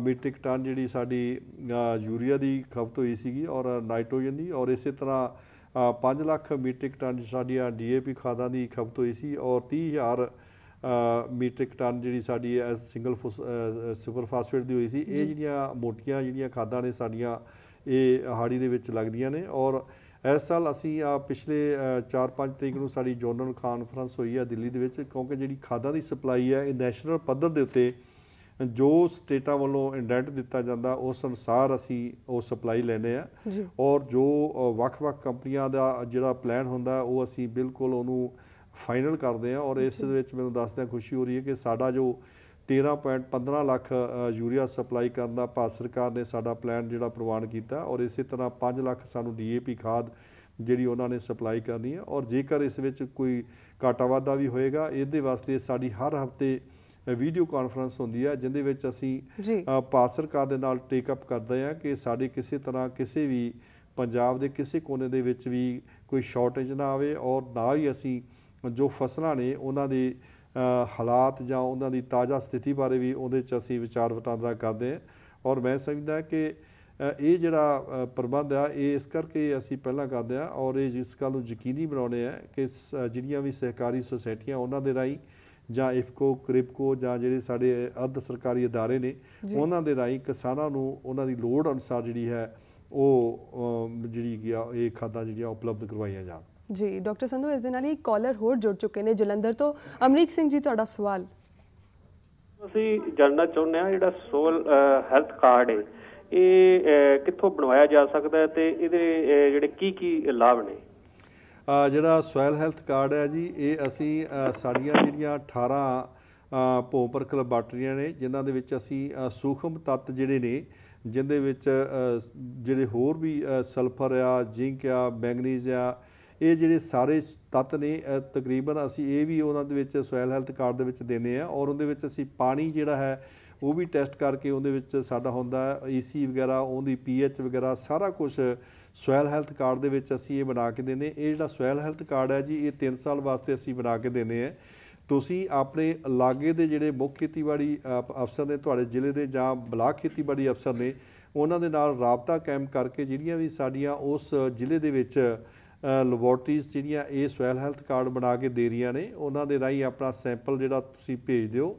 ਮੀਟ੍ਰਿਕ ਟਨ ਜਿਹੜੀ ਸਾਡੀ ਯੂਰੀਆ ਦੀ ਖਪਤ ਹੋਈ ਸੀਗੀ ਔਰ ਨਾਈਟ੍ਰੋਜਨ ਦੀ ਔਰ ਇਸੇ ਤਰ੍ਹਾਂ ਅ, 5 ਲੱਖ ਮੀਟ੍ਰਿਕ ਟਨ ਸਾਡੀਆਂ ਡੀਏਪੀ ਖਾਦਾਂ ਦੀ ਖਪਤ ਹੋਈ ਸੀ ਔਰ 30000 ਅ, ਮੀਟ੍ਰਿਕ ਟਨ ਜਿਹੜੀ ਸਾਡੀ ਸਿੰਗਲ ਸੁਪਰ ਫਾਸਫੇਟ ਦੀ ਹੋਈ ਸੀ। ਇਹ ਜਿਹੜੀਆਂ ਮੋਟੀਆਂ ਜਿਹੜੀਆਂ ਖਾਦਾਂ ਨੇ ਸਾਡੀਆਂ ਇਹ ਹਾੜੀ ਦੇ ਵਿੱਚ ਲੱਗਦੀਆਂ ਨੇ ਔਰ ਇਸ ਸਾਲ ਅਸੀਂ ਆ ਪਿਛਲੇ 4-5 ਤਰੀਕ ਨੂੰ ਸਾਡੀ ਜੋਨਲ ਕਾਨਫਰੰਸ ਹੋਈ ਹੈ ਦਿੱਲੀ ਦੇ ਵਿੱਚ ਕਿਉਂਕਿ ਜਿਹੜੀ ਖਾਦਾਂ ਦੀ ਸਪਲਾਈ ਹੈ ਇਹ ਨੈਸ਼ਨਲ ਪੱਧਰ ਦੇ ਉੱਤੇ ਜੋ ਸਟੇਟਾਂ ਵੱਲੋਂ ਇੰਡੈਂਟ ਦਿੱਤਾ ਜਾਂਦਾ ਉਸ ਅਨੁਸਾਰ ਅਸੀਂ ਉਹ ਸਪਲਾਈ ਲੈਨੇ ਆ। ਔਰ ਜੋ ਵੱਖ-ਵੱਖ ਕੰਪਨੀਆਂ ਦਾ ਜਿਹੜਾ ਪਲਾਨ ਹੁੰਦਾ ਉਹ ਅਸੀਂ ਬਿਲਕੁਲ ਉਹਨੂੰ ਫਾਈਨਲ ਕਰਦੇ ਆ। ਔਰ ਇਸ ਦੇ ਵਿੱਚ ਮੈਨੂੰ ਦੱਸਦਿਆਂ ਖੁਸ਼ੀ ਹੋ ਰਹੀ ਹੈ ਕਿ ਸਾਡਾ ਜੋ 13.15 ਲੱਖ ਯੂਰੀਆ ਸਪਲਾਈ ਕਰਨ ਦਾ ਭਾਰਤ ਸਰਕਾਰ ਨੇ ਸਾਡਾ ਪਲਾਨ ਜਿਹੜਾ ਪ੍ਰਵਾਨ ਕੀਤਾ ਔਰ ਇਸੇ ਤਰ੍ਹਾਂ 5 ਲੱਖ ਸਾਨੂੰ ਡੀਏਪੀ ਖਾਦ ਜਿਹੜੀ ਉਹਨਾਂ ਨੇ ਸਪਲਾਈ ਕਰਨੀ ਹੈ ਔਰ ਜੇਕਰ ਇਸ ਵਿੱਚ ਕੋਈ ਘਾਟਾ ਵਾਧਾ ਵੀ ਹੋਏਗਾ ਇਹਦੇ ਵਾਸਤੇ ਸਾਡੀ ਹਰ ਹਫ਼ਤੇ ਵੀਡੀਓ ਕਾਨਫਰੰਸ ਹੁੰਦੀ ਹੈ ਜਿੰਦੇ ਵਿੱਚ ਅਸੀਂ ਭਾਰਤ ਸਰਕਾਰ ਦੇ ਨਾਲ ਟੇਕ ਅਪ ਕਰਦੇ ਆ ਕਿ ਸਾਡੇ ਕਿਸੇ ਤਰ੍ਹਾਂ ਕਿਸੇ ਵੀ ਪੰਜਾਬ ਦੇ ਕਿਸੇ ਕੋਨੇ ਦੇ ਵਿੱਚ ਵੀ ਕੋਈ ਸ਼ਾਰਟੇਜ ਨਾ ਆਵੇ ਔਰ ਨਾਲ ਹੀ ਅਸੀਂ ਜੋ ਫਸਲਾਂ ਨੇ ਉਹਨਾਂ ਦੇ ਹਾਲਾਤ ਜਾਂ ਉਹਨਾਂ ਦੀ ਤਾਜ਼ਾ ਸਥਿਤੀ ਬਾਰੇ ਵੀ ਉਹਦੇ 'ਚ ਅਸੀਂ ਵਿਚਾਰ ਵਟਾਂਦਰਾ ਕਰਦੇ ਹਾਂ ਔਰ ਮੈਂ ਸਮਝਦਾ ਕਿ ਇਹ ਜਿਹੜਾ ਪ੍ਰਬੰਧ ਆ ਇਹ ਇਸ ਕਰਕੇ ਅਸੀਂ ਪਹਿਲਾਂ ਕਰਦੇ ਆ ਔਰ ਇਹ ਜਿਸ ਗੱਲ ਨੂੰ ਯਕੀਨੀ ਬਣਾਉਣੇ ਆ ਕਿ ਜਿਹੜੀਆਂ ਵੀ ਸਹਿਕਾਰੀ ਸੁਸਾਇਟੀਆਂ ਉਹਨਾਂ ਦੇ ਰਾਹੀਂ ਜਾਂ ਇਫਕੋ ਕ੍ਰਿਪਕੋ ਜਾਂ ਜਿਹੜੇ ਸਾਡੇ ਅਰਧ ਸਰਕਾਰੀ ਅਦਾਰੇ ਨੇ। ਉਹਨਾਂ ਦੇ ਰਾਹੀਂ ਕਿਸਾਨਾਂ ਨੂੰ ਉਹਨਾਂ ਦੀ ਲੋੜ ਅਨੁਸਾਰ ਜਿਹੜੀ ਹੈ ਉਹ ਜਿਹੜੀ ਕੀ ਆ ਇਹ ਖਾਦਾਂ ਜਿਹੜੀਆਂ ਉਪਲਬਧ ਕਰਵਾਈਆਂ ਜਾਣ ਜੀ ਡਾਕਟਰ ਸੰਧੂ ਇਸ ਦੇ ਨਾਲ ਹੀ ਕਾਲਰ ਹੋਰ ਜੁੜ ਚੁੱਕੇ ਨੇ। ਜਲੰਧਰ ਤੋਂ ਅਮਰੀਕ ਸਿੰਘ ਜੀ ਤੁਹਾਡਾ ਸਵਾਲ। ਅਸੀਂ ਜਾਣਨਾ ਚਾਹੁੰਦੇ ਹਾਂ ਜਿਹੜਾ ਸੋਲ ਹੈਲਥ ਕਾਰਡ ਹੈ ਇਹ ਕਿੱਥੋਂ ਬਣਵਾਇਆ ਜਾ ਸਕਦਾ ਹੈ ਤੇ ਇਹਦੇ ਜਿਹੜੇ ਕੀ ਕੀ ਲਾਭ ਨੇ? ਜਿਹੜਾ ਸੋਇਲ ਹੈਲਥ ਕਾਰਡ ਹੈ ਜੀ ਇਹ ਅਸੀਂ ਸਾਡੀਆਂ ਜਿਹੜੀਆਂ 18 ਅ, ਭੌਪਰਖ ਲੈਬਾਰਟਰੀਆਂ ਨੇ ਜਿਨ੍ਹਾਂ ਦੇ ਵਿੱਚ ਅਸੀਂ ਸੂਖਮ ਤੱਤ ਜਿਹੜੇ ਨੇ ਜਿਨ੍ਹਾਂ ਵਿੱਚ ਜਿਹੜੇ ਹੋਰ ਵੀ ਸਲਫਰ ਆ ਜ਼ਿੰਕ ਆ ਮੈਂਗਨੀਜ਼ ਆ ਇਹ ਜਿਹੜੇ ਸਾਰੇ ਤੱਤ ਨੇ ਤਕਰੀਬਨ ਅਸੀਂ ਇਹ ਵੀ ਉਹਨਾਂ ਦੇ ਵਿੱਚ ਸੋਇਲ ਹੈਲਥ ਕਾਰਡ ਦੇ ਵਿੱਚ ਦਿੰਦੇ ਆ ਔਰ ਉਹਦੇ ਵਿੱਚ ਅਸੀਂ ਪਾਣੀ ਜਿਹੜਾ ਹੈ ਉਹ ਵੀ ਟੈਸਟ ਕਰਕੇ ਉਹਦੇ ਵਿੱਚ ਸਾਡਾ ਹੁੰਦਾ ਈਸੀ ਵਗੈਰਾ, ਉਹਦੀ ਪੀਐਚ ਵਗੈਰਾ, ਸਾਰਾ ਕੁਝ ਸੋਇਲ ਹੈਲਥ ਕਾਰਡ ਦੇ ਵਿੱਚ ਅਸੀਂ ਇਹ ਬਣਾ ਕੇ ਦਿੰਦੇ ਇਹ ਜਿਹੜਾ ਸੋਇਲ ਹੈਲਥ ਕਾਰਡ ਹੈ ਜੀ, ਇਹ 3 ਸਾਲ ਵਾਸਤੇ ਅਸੀਂ ਬਣਾ ਕੇ ਦਿੰਦੇ ਆ ਤੁਸੀਂ ਆਪਣੇ ਲਾਗੇ ਦੇ ਜਿਹੜੇ ਮੁੱਖ ਖੇਤੀਬਾੜੀ ਅਫਸਰ ਨੇ ਤੁਹਾਡੇ ਜ਼ਿਲ੍ਹੇ ਦੇ ਜਾਂ ਬਲਾਕ ਖੇਤੀਬਾੜੀ ਅਫਸਰ ਨੇ, ਉਹਨਾਂ ਦੇ ਨਾਲ ਰਾਬਤਾ ਕਾਇਮ ਕਰਕੇ ਜਿਹੜੀਆਂ ਵੀ ਸਾਡੀਆਂ ਉਸ ਜ਼ਿਲ੍ਹੇ ਦੇ ਵਿੱਚ ਲੈਬੋਰਟਰੀਜ਼ ਜਿਹੜੀਆਂ ਇਹ ਸੋਇਲ ਹੈਲਥ ਕਾਰਡ ਬਣਾ ਕੇ ਦੇ ਰਹੀਆਂ ਨੇ ਉਹਨਾਂ ਦੇ ਰਾਹੀਂ ਆਪਣਾ ਸੈਂਪਲ ਜਿਹੜਾ ਤੁਸੀਂ ਭੇਜ ਦਿਓ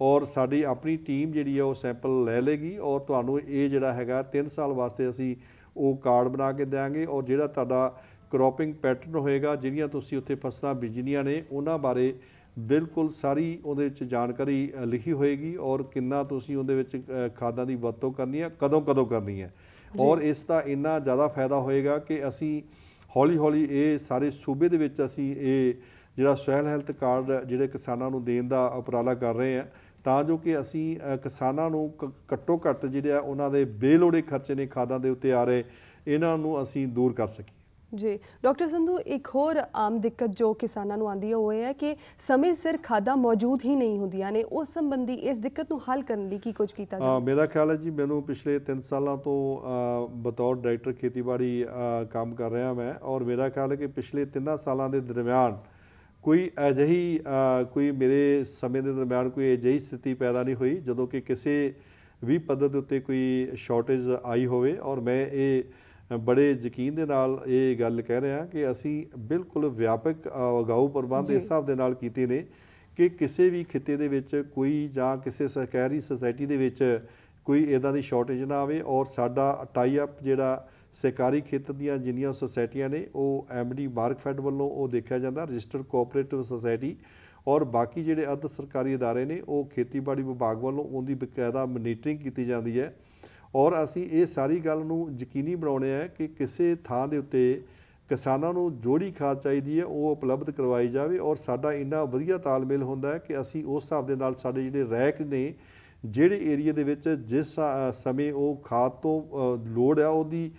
ਔਰ ਸਾਡੀ ਆਪਣੀ ਟੀਮ ਜਿਹੜੀ ਹੈ ਉਹ ਸੈਂਪਲ ਲੈ ਲੇਗੀ ਔਰ ਤੁਹਾਨੂੰ ਇਹ ਜਿਹੜਾ ਹੈਗਾ 3 ਸਾਲ ਵਾਸਤੇ ਅਸੀਂ ਉਹ ਕਾਰਡ ਬਣਾ ਕੇ ਦੇਵਾਂਗੇ ਔਰ ਜਿਹੜਾ ਤੁਹਾਡਾ ਕ੍ਰੋਪਿੰਗ ਪੈਟਰਨ ਹੋਏਗਾ ਜਿਹੜੀਆਂ ਤੁਸੀਂ ਉੱਥੇ ਫਸਲਾਂ ਬੀਜਣੀਆਂ ਨੇ ਉਹਨਾਂ ਬਾਰੇ ਬਿਲਕੁਲ ਸਾਰੀ ਉਹਦੇ ਵਿੱਚ ਜਾਣਕਾਰੀ ਲਿਖੀ ਹੋਏਗੀ ਔਰ ਕਿੰਨਾ ਤੁਸੀਂ ਉਹਦੇ ਵਿੱਚ ਖਾਦਾਂ ਦੀ ਵਰਤੋਂ ਕਰਨੀ ਹੈ ਕਦੋਂ ਕਦੋਂ ਕਰਨੀ ਹੈ। ਔਰ ਇਸ ਦਾ ਇੰਨਾ ਜ਼ਿਆਦਾ ਫਾਇਦਾ ਹੋਏਗਾ ਕਿ ਅਸੀਂ ਹੌਲੀ ਹੌਲੀ ਇਹ ਸਾਰੇ ਸੂਬੇ ਦੇ ਵਿੱਚ ਅਸੀਂ ਇਹ ਜਿਹੜਾ ਸਹਿਲ ਹੈਲਥ ਕਾਰਡ ਜਿਹੜੇ ਕਿਸਾਨਾਂ ਨੂੰ ਦੇਣ ਦਾ ਉਪਰਾਲਾ ਕਰ ਰਹੇ ਹਾਂ, ਤਾਂ ਜੋ ਕਿ ਅਸੀਂ ਕਿਸਾਨਾਂ ਨੂੰ ਕ- ਘੱਟੋ ਘੱਟ ਜਿਹੜੇ ਆ ਉਹਨਾਂ ਦੇ ਬੇਲੋੜੇ ਖਰਚੇ ਨੇ ਖਾਦਾਂ ਦੇ ਉੱਤੇ ਆ ਰਹੇ, ਇਹਨਾਂ ਨੂੰ ਅਸੀਂ ਦੂਰ ਕਰ ਸਕੀਏ। ਜੀ। ਡਾਕਟਰ ਸੰਧੂ ਇੱਕ ਹੋਰ ਆਮ ਦਿੱਕਤ ਜੋ ਕਿਸਾਨਾਂ ਨੂੰ ਆਉਂਦੀ ਹੈ, ਉਹ ਇਹ ਹੈ ਕਿ ਸਮੇਂ ਸਿਰ ਖਾਦਾਂ ਮੌਜੂਦ ਹੀ ਨਹੀਂ ਹੁੰਦੀਆਂ ਨੇ। ਉਸ ਸੰਬੰਧੀ ਇਸ ਦਿੱਕਤ ਨੂੰ ਹੱਲ ਕਰਨ ਲਈ ਕੀ ਕੁਝ ਕੀਤਾ ਜਾਵੇ? ਮੇਰਾ ਖਿਆਲ ਹੈ ਜੀ, ਮੈਨੂੰ ਪਿਛਲੇ 3 ਸਾਲਾਂ ਤੋਂ ਬਤੌਰ ਡਾਇਰੈਕਟਰ ਖੇਤੀਬਾੜੀ ਕੰਮ ਕਰ ਰਿਹਾ ਮੈਂ। ਔਰ ਮੇਰਾ ਖਿਆਲ ਹੈ ਕਿ ਪਿਛਲੇ 3 ਸਾਲਾਂ ਦੇ ਦਰਮਿਆਨ ਕੋਈ ਅਜਿਹੀ ਕੋਈ ਮੇਰੇ ਸਮੇਂ ਦੇ ਦਰਮਿਆਨ ਕੋਈ ਅਜਿਹੀ ਸਥਿਤੀ ਪੈਦਾ ਨਹੀਂ ਹੋਈ, ਜਦੋਂ ਕਿ ਕਿਸੇ ਵੀ ਪੱਧਰ ਦੇ ਉੱਤੇ ਕੋਈ ਸ਼ਾਰਟੇਜ ਆਈ ਹੋਵੇ। ਔਰ ਮੈਂ ਇਹ ਬੜੇ ਯਕੀਨ ਦੇ ਨਾਲ ਇਹ ਗੱਲ ਕਹਿ ਰਿਹਾ ਕਿ ਅਸੀਂ ਬਿਲਕੁਲ ਵਿਆਪਕ ਅਗਾਊ ਪ੍ਰਬੰਧ। ਇਸ ਹਿਸਾਬ ਦੇ ਨਾਲ ਕੀਤੇ ਨੇ ਕਿ ਕਿਸੇ ਵੀ ਖਿੱਤੇ ਦੇ ਵਿੱਚ ਕੋਈ ਜਾਂ ਕਿਸੇ ਸਹਿਕਾਰੀ ਸੁਸਾਇਟੀ ਦੇ ਵਿੱਚ ਕੋਈ ਇਦਾਂ ਦੀ ਸ਼ਾਰਟੇਜ ਨਾ ਆਵੇ ਔਰ ਸਾਡਾ ਟਾਈ ਅਪ ਜਿਹੜਾ ਸਹਿਕਾਰੀ ਖੇਤਰ ਦੀਆਂ ਜਿੰਨੀਆਂ ਸੁਸਾਇਟੀਆਂ ਨੇ ਉਹ ਐਮਡੀ ਮਾਰਕਫੈਡ ਵੱਲੋਂ ਉਹ ਦੇਖਿਆ ਜਾਂਦਾ ਰਜਿਸਟਰਡ ਕੋਆਪਰੇਟਿਵ ਸੁਸਾਇਟੀ ਔਰ ਬਾਕੀ ਜਿਹੜੇ ਅਰਧ ਸਰਕਾਰੀ ਅਦਾਰੇ ਨੇ ਉਹ ਖੇਤੀਬਾੜੀ ਵਿਭਾਗ ਵੱਲੋਂ ਉਹਦੀ ਬਕਾਇਦਾ ਮੋਨੀਟਰਿੰਗ ਕੀਤੀ ਜਾਂਦੀ ਹੈ ਔਰ ਅਸੀਂ ਇਹ ਸਾਰੀ ਗੱਲ ਨੂੰ ਯਕੀਨੀ ਬਣਾਉਣੇ ਆ ਕਿ ਕਿਸੇ ਥਾਂ ਦੇ ਉੱਤੇ ਕਿਸਾਨਾਂ ਨੂੰ ਜੋੜੀ ਖਾਦ ਚਾਹੀਦੀ ਹੈ ਉਹ ਉਪਲਬਧ ਕਰਵਾਈ ਜਾਵੇ ਔਰ ਸਾਡਾ ਇੰਨਾ ਵਧੀਆ ਤਾਲਮੇਲ ਹੁੰਦਾ ਹੈ ਕਿ ਅਸੀਂ ਉਸ ਹਿਸਾਬ ਦੇ ਨਾਲ ਸਾਡੇ ਜਿਹੜੇ ਰੈਕ ਨੇ ਜਿਹੜੇ ਏਰੀਆ ਦੇ ਵਿੱਚ ਜਿਸ ਸਮੇਂ ਉਹ ਖਾਦ ਤੋਂ ਲੋੜ ਆ ਉਹਦੀ